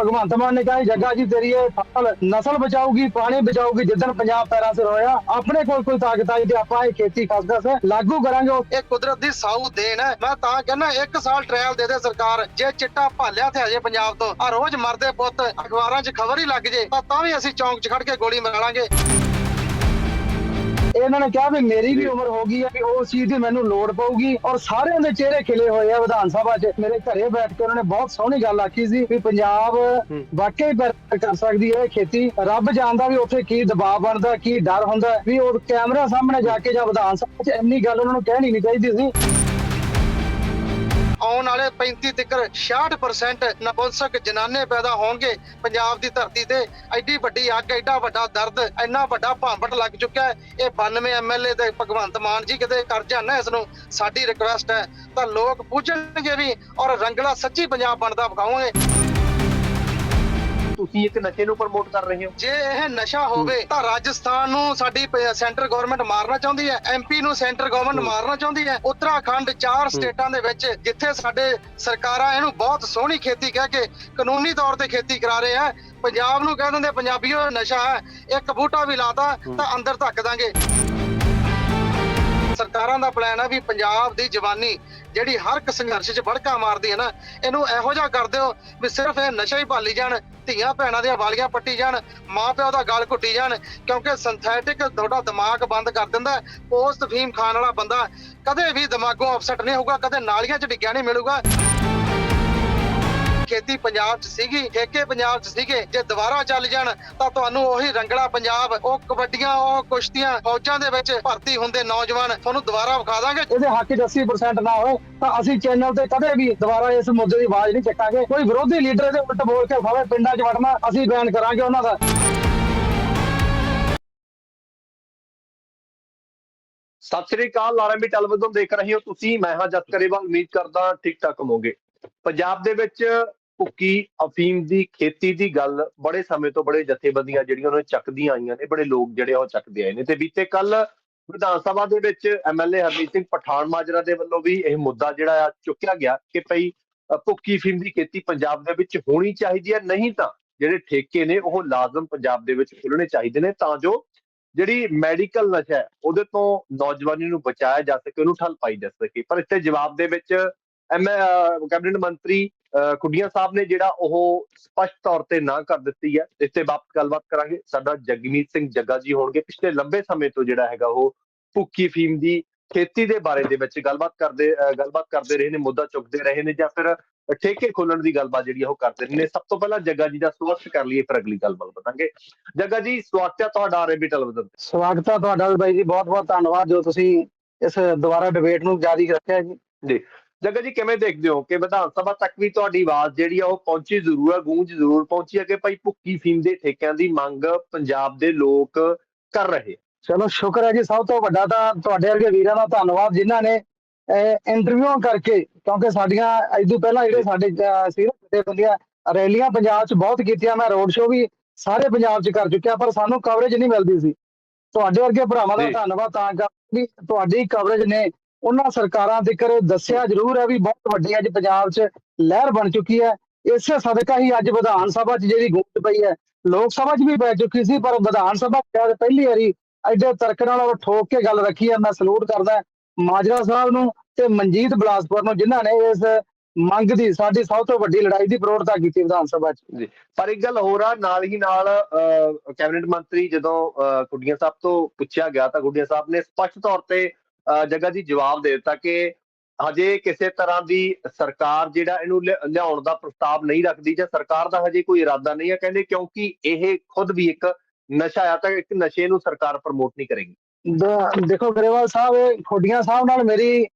ਭਗਵੰਤ ਮਾਨ ਨੇ ਕਿਹਾ, ਜੱਗਾ ਜੀ, ਤੇਰੀ ਇਹ ਫਸਲ ਨਸਲ ਬਚਾਊਗੀ, ਪਾਣੀ ਬਚਾਊਗੀ, ਜਿੱਦਣ ਪੰਜਾਬ ਪੈਰਾਂ ਸਿਰ ਹੋਇਆ, ਆਪਣੇ ਕੋਲ ਕੋਈ ਤਾਕਤ ਆਈ ਤੇ ਆਪਾਂ ਇਹ ਖੇਤੀ ਖਸਖਸ ਲਾਗੂ ਕਰਾਂਗੇ ਇਹ ਕੁਦਰਤ ਦੀ ਸਾਊ ਦੇਣ ਹੈ। ਮੈਂ ਤਾਂ ਕਹਿੰਦਾ, ਇੱਕ ਸਾਲ ਟ੍ਰਾਇਲ ਦੇ ਦੇ ਸਰਕਾਰ, ਜੇ ਚਿੱਟਾ ਭਾਲਿਆ ਤੇ ਹਜੇ ਪੰਜਾਬ ਤੋਂ। ਆ ਰੋਜ਼ ਮਰਦੇ ਪੁੱਤ, ਅਖਬਾਰਾਂ 'ਚ ਖਬਰ ਹੀ ਲੱਗ ਜੇ, ਤਾਂ ਤਾਂ ਵੀ ਅਸੀਂ ਚੌਂਕ 'ਚ ਖੜ ਕੇ ਗੋਲੀ ਮਾਰ ਲਾਂਗੇ। ਇਹਨਾਂ ਨੇ ਕਿਹਾ ਵੀ ਮੇਰੀ ਵੀ ਉਮਰ ਹੋ ਗਈ ਹੈ ਵੀ ਉਸ ਚੀਜ਼ ਦੀ ਮੈਨੂੰ ਲੋੜ ਪਊਗੀ ਔਰ ਸਾਰਿਆਂ ਦੇ ਚਿਹਰੇ ਖਿਲੇ ਹੋਏ ਆ ਵਿਧਾਨ ਸਭਾ 'ਚ। ਮੇਰੇ ਘਰੇ ਬੈਠ ਕੇ ਉਹਨਾਂ ਨੇ ਬਹੁਤ ਸੋਹਣੀ ਗੱਲ ਆਖੀ ਸੀ ਵੀ ਪੰਜਾਬ ਵਾਕਈ ਕਰ ਸਕਦੀ ਹੈ ਖੇਤੀ। ਰੱਬ ਜਾਣਦਾ ਵੀ ਉੱਥੇ ਕੀ ਦਬਾਅ ਬਣਦਾ ਕੀ ਡਰ ਹੁੰਦਾ ਵੀ ਉਹ ਕੈਮਰਾ ਸਾਹਮਣੇ ਜਾ ਕੇ ਜਾਂ ਵਿਧਾਨ ਸਭਾ 'ਚ ਇੰਨੀ ਗੱਲ ਉਹਨਾਂ ਨੂੰ ਕਹਿਣੀ ਨਹੀਂ ਚਾਹੀਦੀ ਸੀ। ਆਉਣ ਵਾਲੇ 35 ਤੱਕ 66% ਨਪੁੰਸਕ ਜਨਾਨੇ ਪੈਦਾ ਹੋਣਗੇ। ਪੰਜਾਬ ਦੀ ਧਰਤੀ ਤੇ ਐਡੀ ਵੱਡੀ ਅੱਗ, ਐਡਾ ਵੱਡਾ ਦਰਦ ਇੰਨਾ ਵੱਡਾ ਭਾਂਬਟ ਲੱਗ ਚੁੱਕਾ ਹੈ। ਇਹ 92 ਐਮਐਲਏ ਦੇ ਭਗਵੰਤ ਮਾਨ ਜੀ ਕਿਤੇ ਕਰ ਜਾਣਾ, ਇਸ ਨੂੰ ਸਾਡੀ ਰਿਕੁਐਸਟ ਹੈ। ਤਾਂ ਲੋਕ ਪੁੱਛਣਗੇ ਵੀ ਔਰ ਰੰਗਲਾ ਸੱਚੀ ਪੰਜਾਬ ਬਣਦਾ ਵਿਖਾਵਾਂਗੇ ਤੁਸੀਂ ਇੱਕ ਨਸ਼ੇ ਨੂੰ ਪ੍ਰਮੋਟ ਕਰ ਰਹੇ ਹੋ। ਜੇ ਇਹ ਨਸ਼ਾ ਹੋਵੇ ਤਾਂ ਰਾਜਸਥਾਨ ਨੂੰ ਸਾਡੀ ਸੈਂਟਰ ਗਵਰਨਮੈਂਟ ਮਾਰਨਾ ਚਾਹੁੰਦੀ ਹੈ। ਐਮਪੀ ਨੂੰ ਸੈਂਟਰ ਗਵਰਨਮੈਂਟ ਮਾਰਨਾ ਚਾਹੁੰਦੀ ਹੈ। ਉੱਤਰਾਖੰਡ ਚਾਰ ਸਟੇਟਾਂ ਦੇ ਵਿੱਚ ਜਿੱਥੇ ਸਾਡੇ ਸਰਕਾਰਾਂ ਇਹਨੂੰ ਬਹੁਤ ਸੋਹਣੀ ਖੇਤੀ ਕਹਿ ਕੇ ਕਾਨੂੰਨੀ ਤੌਰ ਤੇ ਖੇਤੀ ਕਰਾ ਰਹੇ ਆ ਪੰਜਾਬ ਨੂੰ ਕਹਿ ਦਿੰਦੇ ਪੰਜਾਬੀਓ ਨਸ਼ਾ ਹੈ ਇੱਕ ਬੂਟਾ ਵੀ ਲਾਤਾ ਤਾਂ ਅੰਦਰ ਧੱਕ ਦਾਂਗੇ। ਸਰਕਾਰਾਂ ਦਾ ਪਲਾਨ ਹੈ ਵੀ ਪੰਜਾਬ ਦੀ ਜਵਾਨੀ ਜਿਹੜੀ ਹਰ ਇੱਕ ਸੰਘਰਸ਼ 'ਚ ਭੜਕਾ ਮਾਰਦੀ ਹੈ ਨਾ, ਇਹਨੂੰ ਇਹੋ ਜਿਹਾ ਕਰ ਦਿਓ ਵੀ ਸਿਰਫ ਇਹ ਨਸ਼ਾ ਹੀ ਭਾਲੀ ਜਾਣ, ਧੀਆਂ ਭੈਣਾਂ ਦੀਆਂ ਵਾਲੀਆਂ ਪੱਟੀ ਜਾਣ ਮਾਂ ਪਿਓ ਦਾ ਗਲ ਘੁੱਟੀ ਜਾਣ, ਕਿਉਂਕਿ ਸਿੰਥੈਟਿਕ ਤੁਹਾਡਾ ਦਿਮਾਗ ਬੰਦ ਕਰ ਦਿੰਦਾ ਪੋਸਟ ਫੀਮ ਖਾਣ ਵਾਲਾ ਬੰਦਾ ਕਦੇ ਵੀ ਦਿਮਾਗੋਂ ਅਪਸੈਟ ਨਹੀਂ ਹੋਊਗਾ, ਕਦੇ ਨਾਲੀਆਂ 'ਚ ਡਿੱਗਿਆ ਨਹੀਂ ਮਿਲੂਗਾ। ਖੇਤੀ ਪੰਜਾਬ 'ਚ ਸੀਗੀ ਠੇਕੇ ਪੰਜਾਬ 'ਚ ਸੀਗੇ ਜੇ ਦੁਬਾਰਾ ਚੱਲ ਜਾਣ ਤਾਂ ਤੁਹਾਨੂੰ ਉਹੀ ਰੰਗਲਾ ਪੰਜਾਬ ਉਹ ਕਬੱਡੀਆਂ ਉਹ ਕੁਸ਼ਤੀਆਂ ਫੌਜਾਂ ਦੇ ਵਿੱਚ ਭਰਤੀ ਹੁੰਦੇ ਨੌਜਵਾਨ ਤੁਹਾਨੂੰ ਦੁਬਾਰਾ ਵਿਖਾ ਦਾਂਗੇ। ਇਹਦੇ ਹੱਕ 'ਚ 80% ਨਾ ਹੋਏ ਤਾਂ ਅਸੀਂ ਚੈਨਲ ਤੇ ਕਦੇ ਵੀ ਦੁਬਾਰਾ ਇਸ ਮੁੱਦੇ ਦੀ ਆਵਾਜ਼ ਨਹੀਂ ਚੱਕਾਂਗੇ। ਕੋਈ ਵਿਰੋਧੀ ਲੀਡਰ ਇਹਦੇ ਉਲਟ ਬੋਲ ਕੇ ਖਾਵੇ ਪਿੰਡਾਂ 'ਚ ਵੜਨਾ ਅਸੀਂ ਬਿਆਨ ਕਰਾਂਗੇ ਉਹਨਾਂ ਦਾ। ਸਤਿ ਸ੍ਰੀ ਅਕਾਲ ਆਰਐਮਬੀ ਟੈਲੀਵਿਜ਼ਨ ਦੇਖ ਰਹੇ ਹੋ ਤੁਸੀਂ ਮੈਂ ਹਾਂ ਜਸ ਕਰੇਵਾਲ ਉਮੀਦ ਕਰਦਾ ਠੀਕ ਠਾਕ ਹੋਵੋਗੇ। ਪੰਜਾਬ ਦੇ ਵਿੱਚ ਭੁੱਕੀ, ਅਫੀਮ ਦੀ ਖੇਤੀ ਦੀ ਗੱਲ ਬੜੇ ਸਮੇਂ ਤੋਂ ਬੜੇ ਜਥੇਬੰਦੀਆਂ ਜਿਹੜੀਆਂ ਉਹਨਾਂ ਚੱਕਦੀਆਂ ਆਈਆਂ ਨੇ, ਬੜੇ ਲੋਕ ਜਿਹੜੇ ਆ ਉਹ ਚੱਕਦੇ ਆਏ ਨੇ ਤੇ ਬੀਤੇ ਕੱਲ ਵਿਧਾਨ ਸਭਾ ਦੇ ਵਿੱਚ ਐਮਐਲਏ ਹਰਮੀਤ ਸਿੰਘ ਪਠਾਨ ਮਾਜਰਾ ਦੇ ਵੱਲੋਂ ਵੀ ਇਹ ਮੁੱਦਾ ਜਿਹੜਾ ਆ ਚੁੱਕਿਆ ਗਿਆ ਕਿ ਭਈ ਭੁੱਕੀ, ਅਫੀਮ ਦੀ ਖੇਤੀ ਪੰਜਾਬ ਦੇ ਵਿੱਚ ਹੋਣੀ ਚਾਹੀਦੀ ਹੈ, ਨਹੀਂ ਤਾਂ ਜਿਹੜੇ ਠੇਕੇ ਨੇ ਉਹ ਲਾਜ਼ਮ ਪੰਜਾਬ ਦੇ ਵਿੱਚ ਖੁੱਲਣੇ ਚਾਹੀਦੇ ਨੇ ਤਾਂ ਜੋ ਜਿਹੜੀ ਮੈਡੀਕਲ ਨਸ਼ਾ ਹੈ ਉਹਦੇ ਤੋਂ ਨੌਜਵਾਨੀ ਨੂੰ ਬਚਾਇਆ ਜਾ ਸਕੇ, ਉਹਨੂੰ ਠੱਲ ਪਾਈ ਜਾ ਸਕੇ। ਪਰ ਇੱਥੇ ਜਵਾਬ ਦੇ ਵਿੱਚ ਕੈਬਨਿਟ ਮੰਤਰੀ ਖੁੱਡੀਆਂ ਸਾਹਿਬ ਨੇ ਜਿਹੜਾ ਉਹ ਸਪਸ਼ਟ ਤੌਰ ਤੇ ਨਾ ਕਰ ਦਿੱਤੀ ਹੈ ਇਸ ਤੇ ਬਾਬਤ ਗੱਲਬਾਤ ਕਰਾਂਗੇ। ਸਾਡਾ ਜਗਮੀਤ ਸਿੰਘ ਜੱਗਾ ਜੀ ਹੋਣਗੇ। ਪਿਛਲੇ ਲੰਬੇ ਸਮੇਂ ਤੋਂ ਜਿਹੜਾ ਹੈਗਾ ਉਹ ਭੁੱਕੀ ਫੀਮ ਦੀ ਖੇਤੀ ਦੇ ਬਾਰੇ ਦੇ ਵਿੱਚ ਗੱਲਬਾਤ ਕਰਦੇ ਗੱਲਬਾਤ ਕਰਦੇ ਰਹੇ ਨੇ ਮੁੱਦਾ ਚੁੱਕਦੇ ਰਹੇ ਨੇ ਜਾਂ ਫਿਰ ਠੇਕੇ ਖੋਲਣ ਦੀ ਗੱਲਬਾਤ ਜਿਹੜੀ ਉਹ ਕਰਦੇ ਰਹੇ ਨੇ। ਸਭ ਤੋਂ ਪਹਿਲਾਂ ਜੱਗਾ ਜੀ ਦਾ ਸਵਾਗਤ ਕਰ ਲਈਏ ਫਿਰ ਅਗਲੀ ਗੱਲਬਾਤ ਬਤਾਂਗੇ ਜੱਗਾ ਜੀ ਸਵਾਗਤ ਹੈ ਤੁਹਾਡਾ ਆਰਏਬੀ ਟੈਲੀਵਿਜ਼ਨ ਤੇ। ਸਵਾਗਤ ਹੈ ਤੁਹਾਡਾ ਵੀ ਬਾਈ ਜੀ। ਬਹੁਤ ਬਹੁਤ ਧੰਨਵਾਦ ਜੋ ਤੁਸੀਂ ਇਸ ਦੁਬਾਰਾ ਡਿਬੇਟ ਨੂੰ ਜਾਰੀ ਰੱਖਿਆ ਜੀ। ਜੱਗਾ ਜੀ ਕਿਵੇਂ ਦੇਖਦੇ ਹੋ ਕਿ ਵਿਧਾਨ ਸਭਾ ਤੱਕ ਵੀ ਤੁਹਾਡੀ ਆਵਾਜ਼ ਜਿਹੜੀ ਆ ਉਹ ਪਹੁੰਚੀ ਜ਼ਰੂਰ ਹੈ ਗੂੰਜ ਜ਼ਰੂਰ ਪਹੁੰਚੀ ਹੈ ਕਿ ਭਾਈ ਭੁੱਕੀ ਫੀਮ ਦੇ ਠੇਕਿਆਂ ਦੀ ਮੰਗ ਪੰਜਾਬ ਦੇ ਲੋਕ ਕਰ ਰਹੇ ਚਲੋ ਸ਼ੁਕਰ ਹੈ ਜੀ ਸਭ ਤੋਂ ਵੱਡਾ ਤਾਂ ਤੁਹਾਡੇ ਵਰਗੇ ਵੀਰਾਂ ਦਾ ਧੰਨਵਾਦ ਜਿਨ੍ਹਾਂ ਨੇ ਇੰਟਰਵਿਊ ਕਰਕੇ ਕਿਉਂਕਿ ਸਾਡੀਆਂ ਤੋਂ ਪਹਿਲਾਂ ਜਿਹੜੇ ਸਾਡੇ ਅਹ, ਸੀ ਤੇ ਬੰਦੀਆਂ ਰੈਲੀਆਂ ਪੰਜਾਬ 'ਚ ਬਹੁਤ ਕੀਤੀਆਂ ਮੈਂ ਰੋਡ ਸ਼ੋਅ ਵੀ ਸਾਰੇ ਪੰਜਾਬ 'ਚ ਕਰ ਚੁੱਕਿਆ ਪਰ ਸਾਨੂੰ ਕਵਰੇਜ ਨਹੀਂ ਮਿਲਦੀ ਸੀ ਤੁਹਾਡੇ ਵਰਗੇ ਭਰਾਵਾਂ ਦਾ। ਧੰਨਵਾਦ ਤਾਂ ਕਰ ਵੀ ਤੁਹਾਡੀ ਕਵਰੇਜ ਨੇ ਉਹਨਾਂ ਸਰਕਾਰਾਂ ਦੇ ਦੱਸਿਆ ਜ਼ਰੂਰ ਹੈ ਵੀ ਬਹੁਤ ਵੱਡੀ ਅੱਜ ਪੰਜਾਬ 'ਚ ਲਹਿਰ ਬਣ ਚੁੱਕੀ ਹੈ। ਇਸੇ ਸਦਕਾ ਹੀ ਅੱਜ ਵਿਧਾਨ ਸਭਾ 'ਚ ਜਿਹੜੀ ਗੂੰਜ ਪਈ ਹੈ ਲੋਕ ਸਭਾ 'ਚ ਵੀ ਪੈ ਚੁੱਕੀ ਸੀ ਪਰ ਵਿਧਾਨ ਸਭਾ 'ਚ ਪਹਿਲੀ ਵਾਰੀ ਐਡੇ ਤਰਕ ਨਾਲ ਉਹ ਠੋਕ ਕੇ ਗੱਲ ਰੱਖੀ ਹੈ। ਮੈਂ ਸਲੂਟ ਕਰਦਾ ਮਾਜਰਾ ਸਾਹਿਬ ਨੂੰ ਤੇ ਮਨਜੀਤ ਬਲਾਸਪੁਰ ਨੂੰ ਜਿਨ੍ਹਾਂ ਨੇ ਇਸ ਮੰਗ ਦੀ ਸਾਡੀ ਸਭ ਤੋਂ ਵੱਡੀ ਲੜਾਈ ਦੀ ਪ੍ਰੋੜਤਾ ਕੀਤੀ ਵਿਧਾਨ ਸਭਾ 'ਚ। ਪਰ ਇੱਕ ਗੱਲ ਹੋਰ ਆ ਨਾਲ ਹੀ ਨਾਲ ਅਹ, ਕੈਬਨਿਟ ਮੰਤਰੀ ਜਦੋਂ ਅਹ, ਖੁੱਡੀਆਂ ਸਾਹਿਬ ਤੋਂ ਪੁੱਛਿਆ ਗਿਆ ਤਾਂ ਗੁੱਡੀਆਂ ਸਾਹਿਬ ਨੇ ਸਪਸ਼ਟ ਤੌਰ ਤੇ ਅਹ, ਜੱਗਾ ਜੀ ਜਵਾਬ ਦੇ ਦਿੱਤਾ ਕਿ ਹਜੇ ਕਿਸੇ ਤਰ੍ਹਾਂ ਦੀ ਸਰਕਾਰ ਜਿਹੜਾ ਇਹਨੂੰ ਲਿਆ- ਲਿਆਉਣ ਦਾ ਪ੍ਰਸਤਾਵ ਨਹੀਂ ਰੱਖਦੀ ਜਾਂ ਸਰਕਾਰ ਦਾ ਹਜੇ ਕੋਈ ਇਰਾਦਾ ਨਹੀਂ ਹੈ ਕਹਿੰਦੇ ਕਿਉਂਕਿ ਇਹ ਖੁਦ ਵੀ ਇੱਕ ਨਸ਼ਾ ਆ ਤਾਂ ਇੱਕ ਨਸ਼ੇ ਨੂੰ ਸਰਕਾਰ ਪ੍ਰਮੋਟ ਨਹੀਂ ਕਰੇਗੀ ਦੇਖੋ ਗਰੇਵਾਲ ਸਾਹਿਬ ਖੋਡੀਆਂ ਸਾਹਿਬ ਨਾਲ ਮੇਰੀ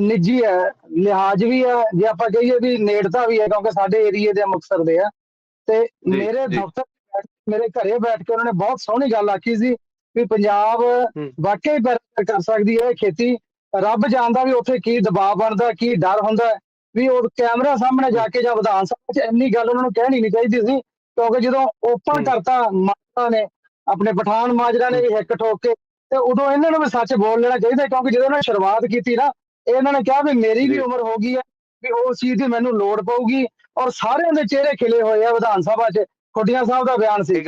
ਨਿੱਜੀ ਹੈ ਲਿਹਾਜ਼ ਵੀ ਹੈ ਜੇ ਆਪਾਂ ਕਹੀਏ ਵੀ ਨੇੜਤਾ ਵੀ ਹੈ ਕਿਉਂਕਿ ਸਾਡੇ ਏਰੀਏ ਦੇ ਮੁਕਤਸਰ ਦੇ ਆ ਤੇ ਮੇਰੇ। ਦਫ਼ਤਰ ਮੇਰੇ ਘਰੇ ਬੈਠ ਕੇ ਉਹਨਾਂ ਨੇ ਬਹੁਤ ਸੋਹਣੀ ਗੱਲ ਆਖੀ ਸੀ ਵੀ ਪੰਜਾਬ ਵਾਕਈ ਪੈਰ ਕਰ ਸਕਦੀ ਹੈ ਖੇਤੀ ਰੱਬ ਜਾਣਦਾ ਵੀ ਉੱਥੇ ਕੀ ਦਬਾਅ ਬਣਦਾ ਕੀ ਡਰ ਹੁੰਦਾ ਵੀ ਉਹ ਕੈਮਰਾ ਸਾਹਮਣੇ ਜਾ ਕੇ ਜਾਂ ਵਿਧਾਨ ਸਭਾ 'ਚ ਇੰਨੀ ਗੱਲ ਉਹਨਾਂ ਨੂੰ ਕਹਿਣੀ ਨਹੀਂ ਚਾਹੀਦੀ ਸੀ ਕਿਉਂਕਿ ਜਦੋਂ ਓਪਨ। ਕਰਤਾ ਮਾਜਰਾ ਨੇ ਆਪਣੇ ਪਠਾਨ ਮਾਜਰਾ ਨੇ ਇਹ ਹਿੱਕ ਠੋਕ ਕੇ ਤੇ ਉਦੋਂ ਇਹਨਾਂ ਨੂੰ ਵੀ ਸੱਚ ਬੋਲ ਲੈਣਾ ਚਾਹੀਦਾ ਕਿਉਂਕਿ ਜਦੋਂ ਉਹਨਾਂ ਨੇ ਸ਼ੁਰੂਆਤ ਕੀਤੀ ਨਾ ਇਹਨਾਂ ਨੇ ਕਿਹਾ ਵੀ ਮੇਰੀ ਵੀ। ਉਮਰ ਹੋ ਗਈ ਹੈ ਵੀ ਉਸ ਚੀਜ਼ ਦੀ ਮੈਨੂੰ ਲੋੜ ਪਊਗੀ ਔਰ ਸਾਰਿਆਂ ਦੇ ਚਿਹਰੇ ਖਿਲੇ ਹੋਏ ਆ ਵਿਧਾਨ ਸਭਾ 'ਚ ਖੁੱਡੀਆਂ ਸਾਹਿਬ ਦਾ ਬਿਆਨ ਸੀ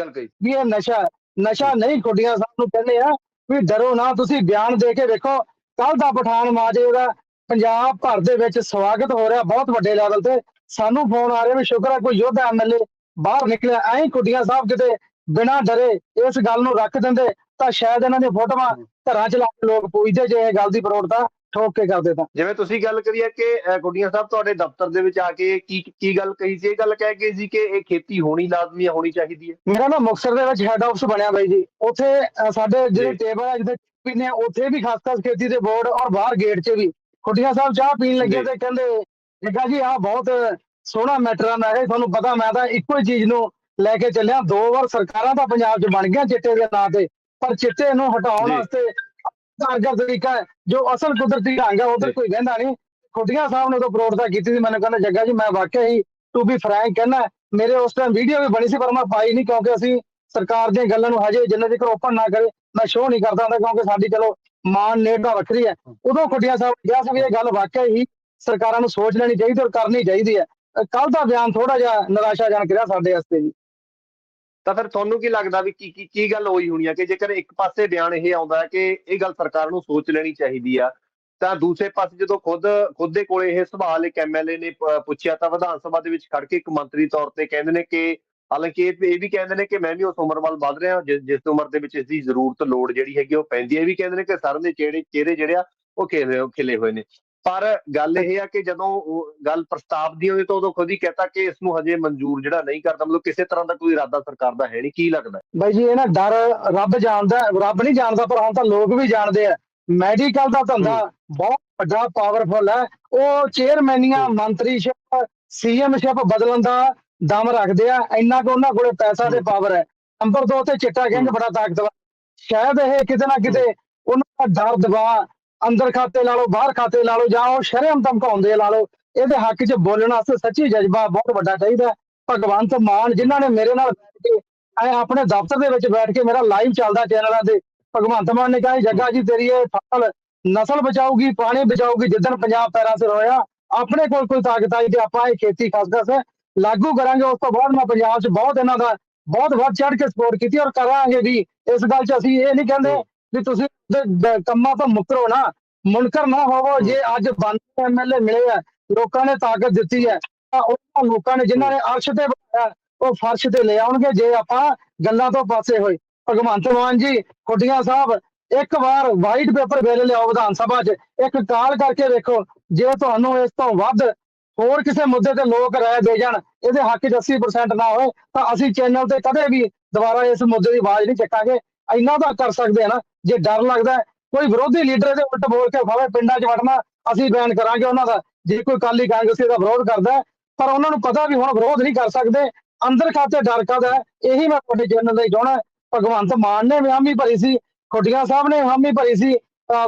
ਵੀ ਇਹ ਨਸ਼ਾ। ਨਸ਼ਾ ਨਹੀਂ ਖੁੱਡੀਆਂ ਸਾਹਿਬ ਨੂੰ ਕਹਿੰਦੇ ਆ ਵੀ ਡਰੋ ਨਾ ਤੁਸੀਂ ਬਿਆਨ ਦੇ ਕੇ ਵੇਖੋ। ਕੱਲ ਦਾ ਪਠਾਨ ਮਾਜੇ ਦਾ ਪੰਜਾਬ ਭਰ ਦੇ ਵਿੱਚ ਸਵਾਗਤ ਹੋ ਰਿਹਾ ਬਹੁਤ ਵੱਡੇ ਲੈਵਲ ਤੇ। ਸਾਨੂੰ ਫੋਨ ਆ ਰਿਹਾ ਵੀ ਸ਼ੁਕਰ ਹੈ ਕੋਈ ਯੋਧਾ ਐਮਐਲਏ ਬਾਹਰ ਨਿਕਲਿਆ ਐਂ ਹੀ ਖੁੱਡੀਆਂ ਸਾਹਿਬ ਕਿਤੇ ਬਿਨਾਂ ਡਰੇ ਇਸ ਗੱਲ ਨੂੰ ਰੱਖ ਦਿੰਦੇ। ਤਾਂ ਸ਼ਾਇਦ ਇਹਨਾਂ ਦੀਆਂ ਫੋਟੋਆਂ ਘਰਾਂ 'ਚ ਲਾ ਕੇ ਲੋਕ ਪੁੱਛਦੇ ਜੇ ਇਹ ਗੱਲ ਦੀ ਪ੍ਰੋੜਤਾ। ਠੋਕ ਕੇ ਕਰਦੇ ਤਾਂ ਜਿਵੇਂ ਤੁਸੀਂ ਗੱਲ ਕਰੀ ਹੈ ਕਿ ਗੁੱਡੀਆਂ ਸਾਹਿਬ ਤੁਹਾਡੇ ਦਫ਼ਤਰ ਦੇ ਵਿੱਚ ਆ ਕੇ ਕੀ ਕੀ ਗੱਲ ਕਹੀ ਸੀ? ਇਹ ਗੱਲ ਕਹਿ ਕੇ ਸੀ ਕਿ ਇਹ ਖੇਤੀ ਹੋਣੀ ਲਾਜ਼ਮੀ ਹੈ, ਹੋਣੀ ਚਾਹੀਦੀ ਹੈ। ਮੇਰਾ ਨਾ ਮੁਕਤਸਰ ਦੇ ਵਿੱਚ ਹੈੱਡ ਆਫਿਸ ਬਣਿਆ ਬਾਈ ਜੀ। ਉੱਥੇ ਸਾਡੇ ਜਿਹੜੇ। ਟੇਬਲ ਹੈ ਜਿੱਥੇ ਪੀਨੇ ਆ, ਉੱਥੇ ਵੀ ਖਾਸ ਖਾਸ ਖੇਤੀ ਦੇ ਬੋਰਡ ਔਰ ਬਾਹਰ ਗੇਟ 'ਚ ਵੀ। ਖੁੱਡੀਆਂ ਸਾਹਿਬ ਚਾਹ ਪੀਣ ਲੱਗੇ। ਤੇ ਕਹਿੰਦੇ ਜੱਗਾ ਜੀ ਆਹ ਬਹੁਤ ਸੋਹਣਾ ਮੈਟਰ ਆ ਮੈਂ ਕਿਹਾ ਤੁਹਾਨੂੰ ਪਤਾ ਮੈਂ ਤਾਂ ਇੱਕੋ ਹੀ ਚੀਜ਼ ਨੂੰ ਲੈ ਕੇ ਚੱਲਿਆ। ਦੋ ਵਾਰ ਸਰਕਾਰਾਂ ਤਾਂ ਪੰਜਾਬ 'ਚ ਬਣ ਗਈਆਂ ਚਿੱਟੇ ਦੇ ਨਾਂ ਤੇ। ਪਰ ਚਿੱਟੇ ਨੂੰ ਹਟਾਉਣ। ਵਾਸਤੇ ਕਾਰਗਰ ਤਰੀਕਾ ਹੈ। ਜੋ ਅਸਲ ਕੁਦਰਤੀ ਢੰਗ ਹੈ ਉਧਰ। ਕੋਈ ਕਹਿੰਦਾ ਨਹੀਂ। ਖੁੱਡੀਆਂ ਸਾਹਿਬ ਨੇ ਤਾਂ ਪ੍ਰੋੜਤਾ ਕੀਤੀ ਸੀ ਮੈਨੂੰ ਕਹਿੰਦਾ ਜੱਗਾ ਜੀ ਮੈਂ ਵਾਕਿਆ ਹੀ ਟੂ ਬੀ ਫਰੈਂਕ ਕਹਿੰਦਾ ਮੇਰੇ ਉਸ ਟਾਈਮ ਵੀਡੀਓ ਵੀ ਬਣੀ ਸੀ ਪਰ ਮੈਂ ਪਾਈ ਨਹੀਂ ਕਿਉਂਕਿ ਅਸੀਂ ਸਰਕਾਰ ਦੀਆਂ ਗੱਲਾਂ ਨੂੰ ਹਜੇ ਜਿੰਨਾ ਚਿਰ ਓਪਨ ਨਾ ਕਰੇ ਮੈਂ ਸ਼ੋਅ ਨਹੀਂ ਕਰਦਾ ਹੁੰਦਾ ਕਿਉਂਕਿ ਸਾਡੀ ਚਲੋ ਮਾਨ ਨੇੜਤਾ ਵੱਖਰੀ ਹੈ ਉਦੋਂ ਖੁੱਡੀਆਂ ਸਾਹਿਬ ਨੇ ਕਿਹਾ ਸੀ ਵੀ ਇਹ ਗੱਲ ਵਾਕਿਆ ਹੀ ਸਰਕਾਰਾਂ ਨੂੰ ਸੋਚ ਲੈਣੀ ਚਾਹੀਦੀ ਔਰ ਕਰਨੀ ਚਾਹੀਦੀ ਹੈ। ਕੱਲ ਦਾ ਬਿਆਨ ਥੋੜਾ ਜਿਹਾ ਨਿਰਾਸ਼ਾਜਨਕ ਰਿਹਾ ਸਾਡੇ ਵਾਸਤੇ ਜੀ। ਤਾਂ ਫਿਰ ਤੁਹਾਨੂੰ ਕੀ ਲੱਗਦਾ ਵੀ ਕੀ ਕੀ ਕੀ ਗੱਲ ਹੋਈ ਹੋਣੀ ਹੈ ਕਿ ਜੇਕਰ ਇੱਕ ਪਾਸੇ ਬਿਆਨ ਇਹ ਆਉਂਦਾ ਕਿ ਇਹ ਗੱਲ ਸਰਕਾਰ ਨੂੰ ਸੋਚ ਲੈਣੀ ਚਾਹੀਦੀ ਆ, ਤਾਂ ਦੂਸਰੇ ਪਾਸੇ ਜਦੋਂ ਖੁਦ ਖੁਦ ਦੇ ਕੋਲੇ ਇਹ ਸਵਾਲ ਇੱਕ ਐਮਐਲਏ ਨੇ ਪੁੱਛਿਆ ਤਾਂ ਵਿਧਾਨ ਸਭਾ ਦੇ ਵਿੱਚ ਖੜ ਕੇ ਇੱਕ ਮੰਤਰੀ ਤੌਰ ਤੇ ਕਹਿੰਦੇ ਨੇ ਕਿ, ਹਾਲਾਂਕਿ ਇਹ ਵੀ ਕਹਿੰਦੇ ਨੇ ਕਿ ਮੈਂ ਵੀ ਉਸ ਉਮਰ ਵੱਲ ਵੱਧ ਰਿਹਾ ਜਿਸ ਜਿਸ ਉਮਰ ਦੇ ਵਿੱਚ ਇਸ ਦੀ ਜ਼ਰੂਰਤ, ਲੋੜ ਜਿਹੜੀ ਹੈਗੀ ਉਹ ਪੈਂਦੀ ਹੈ, ਇਹ ਵੀ ਕਹਿੰਦੇ ਨੇ ਕਿ ਸਾਰਿਆਂ ਦੇ ਚਿਹਰੇ ਚਿਹਰੇ ਜਿਹੜੇ ਆ ਉਹ ਖਿਲੇ ਖਿਲੇ ਹੋਏ ਨੇ। ਪਰ ਗੱਲ ਇਹ ਆ ਕਿ ਜਦੋਂ ਉਹ ਗੱਲ ਪ੍ਰਸਤਾਵ ਦੀ ਹੋਈ ਤਾਂ ਉਦੋਂ ਖੁਦ ਹੀ ਕਹਤਾ ਕਿ ਇਸ ਨੂੰ ਹਜੇ ਮਨਜ਼ੂਰ ਜਿਹੜਾ ਨਹੀਂ ਕਰਦਾ ਮਤਲਬ ਕਿਸੇ ਤਰ੍ਹਾਂ ਦਾ ਕੋਈ ਇਰਾਦਾ ਸਰਕਾਰ ਦਾ ਹੈ ਨਹੀਂ ਕੀ ਲੱਗਦਾ? ਬਾਈ ਜੀ ਇਹ ਨਾ ਡਰ ਰੱਬ ਜਾਣਦਾ ਰੱਬ ਨਹੀਂ ਜਾਣਦਾ ਪਰ ਹੁਣ ਤਾਂ ਲੋਕ ਵੀ ਜਾਣਦੇ ਆ। ਮੈਡੀਕਲ ਦਾ ਧੰਦਾ ਬਹੁਤ ਵੱਡਾ ਪਾਵਰਫੁਲ ਹੈ। ਉਹ ਚੇਅਰਮੈਨੀਆਂ। ਮੰਤਰੀਸ਼ਿਪ ਸੀਐਮਸ਼ਿਪ ਬਦਲਣ ਦਾ ਦਮ ਰੱਖਦੇ ਆ। ਇੰਨਾ ਕੁ ਉਹਨਾਂ ਕੋਲੇ ਪੈਸਾ ਤੇ। ਪਾਵਰ ਹੈ। ਨੰਬਰ 2 ਤੇ ਚਿੱਟਾ ਗੈਂਗ। ਬੜਾ ਤਾਕਤਵਰ। ਸ਼ਾਇਦ ਇਹ ਕਿਤੇ ਨਾ ਕਿਤੇ ਉਹਨਾਂ ਦਾ ਡਰ ਦਬਾਅ ਅੰਦਰ ਖਾਤੇ ਲਾ ਲਓ, ਬਾਹਰ ਖਾਤੇ ਲਾ ਲਓ ਜਾਂ ਉਹ ਸ਼ਰਮ ਧਮਕਾਉਂਦੇ ਲਾ ਲਓ। ਇਹਦੇ ਹੱਕ 'ਚ ਬੋਲਣ ਵਾਸਤੇ ਸੱਚੀ ਜਜ਼ਬਾ ਬਹੁਤ ਵੱਡਾ ਚਾਹੀਦਾ ਭਗਵੰਤ ਮਾਨ ਜਿਨ੍ਹਾਂ ਨੇ ਮੇਰੇ ਨਾਲ ਬੈਠ ਕੇ, ਐ ਆਪਣੇ ਦਫ਼ਤਰ ਦੇ ਵਿੱਚ ਬੈਠ ਕੇ ਮੇਰਾ ਲਾਈਵ ਚੱਲਦਾ ਚੈਨਲਾਂ ਤੇ, ਭਗਵੰਤ ਮਾਨ ਨੇ ਕਿਹਾ ਜੱਗਾ ਜੀ, ਤੇਰੀ ਇਹ ਫਸਲ ਨਸਲ ਬਚਾਊਗੀ, ਪਾਣੀ ਬਚਾਊਗੀ, ਜਿੱਦਣ ਪੰਜਾਬ ਪੈਰਾਂ 'ਤੇ ਰੋਇਆ, ਆਪਣੇ ਕੋਲ ਕੋਈ ਤਾਕਤ ਆਈ ਤੇ ਆਪਾਂ ਇਹ ਖੇਤੀ ਖਸਖਸ ਲਾਗੂ ਕਰਾਂਗੇ, ਉਸ ਤੋਂ ਬਾਅਦ ਮੈਂ ਪੰਜਾਬ 'ਚ ਬਹੁਤ ਇਹਨਾਂ ਦਾ, ਬਹੁਤ ਵੱਧ ਚੜ ਕੇ ਸਪੋਰਟ ਕੀਤੀ ਔਰ ਕਰਾਂਗੇ ਵੀ। ਇਸ ਗੱਲ 'ਚ ਅਸੀਂ ਇਹ ਨਹੀਂ ਕਹਿੰਦੇ ਵੀ ਤੁਸੀਂ ਕੰਮਾਂ ਤੋਂ ਮੁਕਰੋ ਨਾ। ਮੁਨਕਰ ਨਾ ਹੋਵੋ ਜੇ ਅੱਜ ਬੰਦ ਐਮਐਲਏ ਮਿਲੇ ਆ ਲੋਕਾਂ ਨੇ ਤਾਕਤ ਦਿੱਤੀ ਹੈ ਤਾਂ ਉਹਨਾਂ ਲੋਕਾਂ ਨੇ ਜਿਨ੍ਹਾਂ ਨੇ ਅਰਸ਼ ਤੇ ਬਿਠਾਇਆ ਉਹ ਫਰਸ਼ ਤੇ ਲੈ ਆਉਣਗੇ ਜੇ ਆਪਾਂ ਗੱਲਾਂ ਤੋਂ ਪਾਸੇ ਹੋਏ। ਭਗਵੰਤ ਮਾਨ ਜੀ ਖੁੱਡੀਆਂ ਸਾਹਿਬ ਇੱਕ ਵਾਰ ਵਾਈਟ ਪੇਪਰ ਬਿੱਲ ਲਿਆਓ ਵਿਧਾਨ ਸਭਾ 'ਚ। ਇੱਕ ਕਾਲ ਕਰਕੇ ਵੇਖੋ ਜੇ ਤੁਹਾਨੂੰ ਇਸ ਤੋਂ ਵੱਧ ਹੋਰ ਕਿਸੇ ਮੁੱਦੇ ਤੇ ਲੋਕ ਰਾਏ ਦੇ ਜਾਣ ਇਹਦੇ ਹੱਕ 'ਚ 80% ਨਾ ਹੋਏ ਤਾਂ ਅਸੀਂ ਚੈਨਲ ਤੇ ਕਦੇ ਵੀ ਦੁਬਾਰਾ ਇਸ ਮੁੱਦੇ ਦੀ ਆਵਾਜ਼ ਨਹੀਂ ਚੱਕਾਂਗੇ। ਇੰਨਾ ਤਾਂ ਕਰ ਸਕਦੇ ਆ ਨਾ। ਜੇ ਡਰ ਲੱਗਦਾ ਕੋਈ ਵਿਰੋਧੀ ਲੀਡਰ ਦੇ ਉਲਟ ਬੋਲ ਕੇ ਭਾਵੇਂ ਪਿੰਡਾਂ 'ਚ ਵੜਨਾ, ਅਸੀਂ ਬੈਨ ਕਰਾਂਗੇ ਉਹਨਾਂ ਦਾ। ਜੇ ਕੋਈ ਕਾਲੀ ਕਾਂਗਰਸੀ ਦਾ ਵਿਰੋਧ ਕਰਦਾ ਪਰ ਉਹਨਾਂ ਨੂੰ ਪਤਾ ਵੀ ਹੁਣ ਵਿਰੋਧ ਨਹੀਂ ਕਰ ਸਕਦੇ, ਅੰਦਰ ਖਾਤੇ ਡਰ ਕਾਹਦਾ ਇਹੀ ਮੈਂ ਤੁਹਾਡੇ ਚੈਨਲ ਲਈ ਚਾਹਣਾ ਭਗਵੰਤ ਮਾਨ ਨੇ ਵੀ ਹਾਮੀ ਭਰੀ ਸੀ, ਖੁੱਡੀਆਂ ਸਾਹਿਬ ਨੇ ਹਾਮੀ ਭਰੀ ਸੀ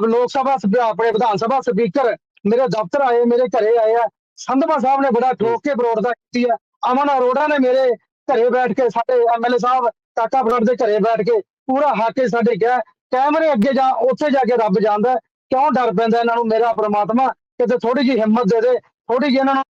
ਲੋਕ ਸਭਾ ਆਪਣੇ ਵਿਧਾਨ ਸਭਾ ਸਪੀਕਰ, ਮੇਰੇ ਦਫ਼ਤਰ ਆਏ, ਮੇਰੇ ਘਰੇ ਆਏ ਆ, ਸੰਧਵਾ ਸਾਹਿਬ ਨੇ ਬੜਾ ਠੋਕ ਕੇ ਵਿਰੋਧਤਾ ਕੀਤੀ ਆ, ਅਮਨ ਅਰੋੜਾ ਨੇ ਮੇਰੇ ਘਰੇ ਬੈਠ ਕੇ ਸਾਡੇ ਐਮਐਲਏ ਸਾਹਿਬ, ਕਾਕਾ ਬਰਾੜ ਦੇ ਘਰੇ ਬੈਠ ਕੇ ਪੂਰਾ ਹਾਕੇ ਸਾਡੇ ਕਿਹਾ ਕੈਮਰੇ ਅੱਗੇ ਜਾ ਉੱਥੇ ਜਾ ਕੇ ਰੱਬ ਜਾਣਦਾ ਹੈ, ਕਿਉਂ ਡਰ ਪੈਂਦਾ ਇਹਨਾਂ ਨੂੰ? ਮੇਰਾ ਪ੍ਰਮਾਤਮਾ ਕਿਤੇ ਥੋੜੀ ਜਿਹੀ ਹਿੰਮਤ ਦੇ ਦੇ ਥੋੜੀ ਜਿਹੀ ਇਹਨਾਂ ਨੂੰ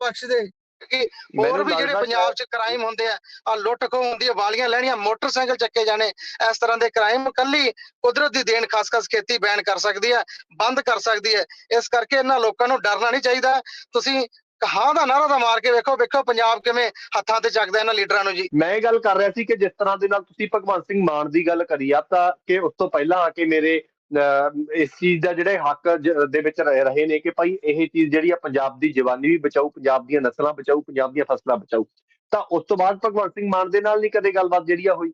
ਬਖਸ਼ ਦੇ। ਕਿ ਹੋਰ ਵੀ ਜਿਹੜੇ ਪੰਜਾਬ 'ਚ ਕ੍ਰਾਈਮ ਹੁੰਦੇ ਆ ਆ ਲੁੱਟ ਖੋਹ ਹੁੰਦੀ ਆ ਵਾਲੀਆਂ ਲੈਣੀਆਂ ਮੋਟਰਸਾਈਕਲ ਚੱਕੇ ਜਾਣੇ ਇਸ ਤਰ੍ਹਾਂ ਦੇ ਕ੍ਰਾਈਮ ਕੱਲੀ ਕੁਦਰਤ ਦੀ ਦੇਣ ਖਾਸ ਖਾਸ ਖੇਤੀ ਬੈਨ ਕਰ ਸਕਦੀ ਹੈ ਬੰਦ ਕਰ ਸਕਦੀ ਹੈ ਇਸ ਕਰਕੇ ਇਹਨਾਂ ਲੋਕਾਂ ਨੂੰ ਡਰਨਾ ਨਹੀਂ ਚਾਹੀਦਾ। ਤੁਸੀਂ ਕਹਾਂ ਦਾ ਨਾਰਾ ਤਾਂ ਮਾਰ ਕੇ ਵੇਖੋ ਵੇਖੋ ਪੰਜਾਬ ਕਿਵੇਂ ਹੱਥਾਂ ਤੇ ਚੱਕਦਾ ਇਹਨਾਂ ਲੀਡਰਾਂ ਨੂੰ ਜੀ। ਮੈਂ ਇਹ ਗੱਲ ਕਰ ਰਿਹਾ ਸੀ ਕਿ ਜਿਸ ਤਰ੍ਹਾਂ ਦੇ ਨਾਲ ਤੁਸੀਂ ਭਗਵੰਤ ਸਿੰਘ ਮਾਨ ਦੀ ਗੱਲ ਕਰੀ ਆ ਤਾਂ ਕਿ ਉਸ ਤੋਂ ਪਹਿਲਾਂ ਆ ਕੇ ਮੇਰੇ ਇਸ ਚੀਜ਼ ਦਾ ਜਿਹੜੇ ਹੱਕ ਦੇ ਵਿੱਚ ਰਹਿ ਰਹੇ ਨੇ ਕਿ ਭਾਈ ਇਹ ਚੀਜ਼ ਜਿਹੜੀ ਆ ਪੰਜਾਬ ਦੀ ਜਵਾਨੀ ਵੀ ਬਚਾਊ ਪੰਜਾਬ ਦੀਆਂ ਨਸਲਾਂ ਬਚਾਊ ਪੰਜਾਬ ਦੀਆਂ ਫਸਲਾਂ ਬਚਾਊ। ਤਾਂ ਉਸ ਤੋਂ ਬਾਅਦ ਭਗਵੰਤ ਸਿੰਘ ਮਾਨ ਦੇ ਨਾਲ ਨਹੀਂ ਕਦੇ ਗੱਲਬਾਤ ਜਿਹੜੀ ਆ ਹੋਈ?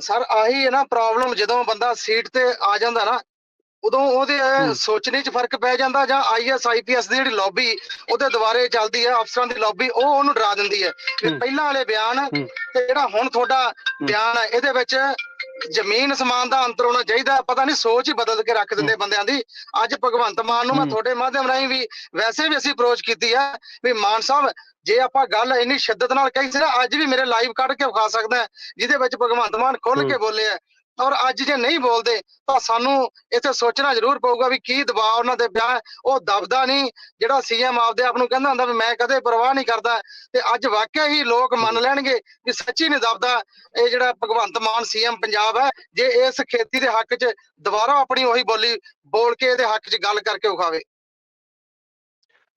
ਸਰ ਆਹੀ ਹੈ ਨਾ ਪ੍ਰੋਬਲਮ ਜਦੋਂ ਬੰਦਾ ਸੀਟ ਤੇ ਆ ਜਾਂਦਾ ਨਾ ਉਦੋਂ ਉਹਦੇ। ਸੋਚਣੇ 'ਚ ਫ਼ਰਕ ਪੈ ਜਾਂਦਾ ਜਾਂ ਆਈਐਸ ਆਈਪੀਐਸ ਦੀ ਜਿਹੜੀ ਲੌਬੀ ਉਹਦੇ ਦੁਆਰੇ ਚੱਲਦੀ ਹੈ ਅਫਸਰਾਂ ਦੀ ਲੌਬੀ ਉਹ ਉਹਨੂੰ ਡਰਾ ਦਿੰਦੀ ਹੈ ਹੂੰ। ਪਹਿਲਾਂ ਵਾਲੇ ਬਿਆਨ। ਤੇ ਜਿਹੜਾ ਹੁਣ ਤੁਹਾਡਾ ਬਿਆਨ ਹੈ ਇਹਦੇ ਵਿੱਚ ਜ਼ਮੀਨ ਸਮਾਨ ਦਾ ਅੰਤਰ ਹੋਣਾ ਚਾਹੀਦਾ ਪਤਾ ਨਹੀਂ ਸੋਚ ਹੀ ਬਦਲ ਕੇ ਰੱਖ ਦਿੰਦੇ ਬੰਦਿਆਂ ਦੀ ਅੱਜ ਭਗਵੰਤ ਮਾਨ ਨੂੰ ਮੈਂ। ਤੁਹਾਡੇ ਮਾਧਿਅਮ ਰਾਹੀਂ ਵੀ ਵੈਸੇ ਵੀ ਅਸੀਂ ਅਪਰੋਚ ਕੀਤੀ ਆ ਵੀ ਮਾਨ ਸਾਹਿਬ ਜੇ ਆਪਾਂ ਗੱਲ ਇੰਨੀ ਸ਼ਿੱਦਤ ਨਾਲ ਕਹੀ ਸੀ ਨਾ ਅੱਜ ਵੀ ਮੇਰੇ ਲਾਈਵ ਕੱਢ ਕੇ ਵਿਖਾ ਸਕਦਾ ਜਿਹਦੇ ਵਿੱਚ ਭਗਵੰਤ ਮਾਨ ਖੁੱਲ। ਕੇ ਬੋਲੇ ਆ ਔਰ ਅੱਜ ਜੇ ਨਹੀਂ ਬੋਲਦੇ, ਤਾਂ ਸਾਨੂੰ ਇੱਥੇ ਸੋਚਣਾ ਜ਼ਰੂਰ ਪਊਗਾ ਵੀ ਕੀ ਦਬਾਅ ਉਹਨਾਂ ਤੇ ਪਿਆ ਉਹ ਦਬਦਾ ਨਹੀਂ। ਜਿਹੜਾ ਸੀਐਮ ਆਪਦੇ ਆਪ ਨੂੰ ਕਹਿੰਦਾ ਹੁੰਦਾ ਵੀ ਮੈਂ ਕਦੇ ਪਰਵਾਹ ਨਹੀਂ ਕਰਦਾ। ਤੇ ਅੱਜ ਵਾਕਿਆ ਹੀ ਲੋਕ ਮੰਨ ਲੈਣਗੇ ਕਿ ਸੱਚੀ ਨਹੀਂ ਦਬਦਾ। ਇਹ ਜਿਹੜਾ ਭਗਵੰਤ ਮਾਨ ਸੀਐਮ ਪੰਜਾਬ ਹੈ, ਜੇ ਇਸ ਖੇਤੀ ਦੇ ਹੱਕ 'ਚ ਦੁਬਾਰਾ ਆਪਣੀ ਉਹੀ ਬੋਲੀ ਬੋਲ ਕੇ ਇਹਦੇ ਹੱਕ 'ਚ ਗੱਲ ਕਰਕੇ ਵਿਖਾਵੇ।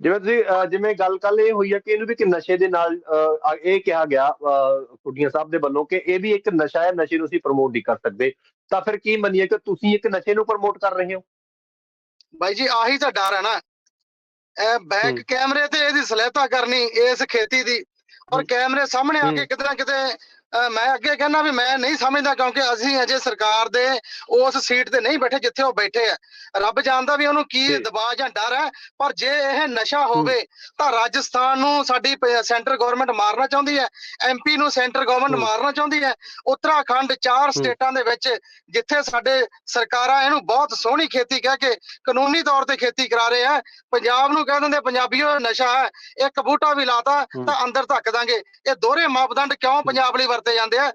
ਜਿਵੇਂ ਤੁਸੀਂ ਜਿਵੇਂ ਗੱਲ ਕੱਲ ਇਹ ਹੋਈ ਹੈ ਕਿ ਇਹਨੂੰ ਵੀ ਕਿ ਨਸ਼ੇ ਦੇ ਨਾਲ ਇਹ ਕਿਹਾ ਗਿਆ ਕੁੜੀਆਂ ਸਾਹਿਬ ਦੇ ਵੱਲੋਂ ਕਿ ਇਹ ਵੀ ਇੱਕ ਨਸ਼ਾ ਹੈ ਨਸ਼ੇ ਨੂੰ ਅਸੀਂ ਪ੍ਰਮੋਟ ਨਹੀਂ ਕਰ ਸਕਦੇ ਤਾਂ ਫਿਰ ਕੀ ਮੰਨੀਏ ਕਿ ਤੁਸੀਂ ਇੱਕ ਨਸ਼ੇ ਨੂੰ ਪ੍ਰਮੋਟ ਕਰ ਰਹੇ ਹੋ ਬਾਈ ਜੀ ਆਹੀ ਤਾਂ ਡਰ ਹੈ ਨਾ ਇਹ ਬੈਕ। ਕੈਮਰੇ ਤੇ ਇਹਦੀ ਸਲਹਿਤਾ ਕਰਨੀ ਇਸ ਖੇਤੀ ਦੀ ਔਰ। ਕੈਮਰੇ ਸਾਹਮਣੇ ਆ ਕੇ। ਕਿਤੇ ਨਾ ਕਿਤੇ ਮੈਂ ਅੱਗੇ ਕਹਿੰਦਾ ਵੀ ਮੈਂ ਨਹੀਂ ਸਮਝਦਾ ਕਿਉਂਕਿ ਅਸੀਂ ਅਜੇ ਸਰਕਾਰ ਦੇ ਉਸ ਸੀਟ ਤੇ ਨਹੀਂ ਬੈਠੇ ਜਿੱਥੇ ਉਹ ਬੈਠੇ ਆ ਰੱਬ ਜਾਣਦਾ ਵੀ ਉਹਨੂੰ ਕੀ। ਦਬਾਅ ਜਾਂ ਡਰ ਹੈ ਪਰ ਜੇ ਇਹ ਨਸ਼ਾ ਹੋਵੇ ਤਾਂ ਰਾਜਸਥਾਨ ਨੂੰ ਸਾਡੀ ਸੈਂਟਰ ਗਵਰਨਮੈਂਟ ਮਾਰਨਾ ਚਾਹੁੰਦੀ ਹੈ ਐਮਪੀ ਨੂੰ ਸੈਂਟਰ ਗਵਰਨਮੈਂਟ। ਮਾਰਨਾ ਚਾਹੁੰਦੀ ਹੈ ਉੱਤਰਾਖੰਡ ਚਾਰ ਸਟੇਟਾਂ ਦੇ ਵਿੱਚ ਜਿੱਥੇ ਸਾਡੇ ਸਰਕਾਰਾਂ ਇਹਨੂੰ ਬਹੁਤ ਸੋਹਣੀ ਖੇਤੀ ਕਹਿ ਕੇ ਕਾਨੂੰਨੀ ਤੌਰ ਤੇ ਖੇਤੀ ਕਰਾ ਰਹੇ ਆ ਪੰਜਾਬ ਨੂੰ ਕਹਿ ਦਿੰਦੇ ਪੰਜਾਬੀਓ ਨਸ਼ਾ ਹੈ ਇੱਕ ਬੂਟਾ ਵੀ ਲਾਤਾ। ਤਾਂ ਅੰਦਰ ਧੱਕ ਦਾਂਗੇ ਇਹ ਦੋਹਰੇ ਮਾਪਦੰਡ ਕਿਉਂ ਪੰਜਾਬ ਲਈ ਵਰਤੇ ਜਾਂਦੇ ਆ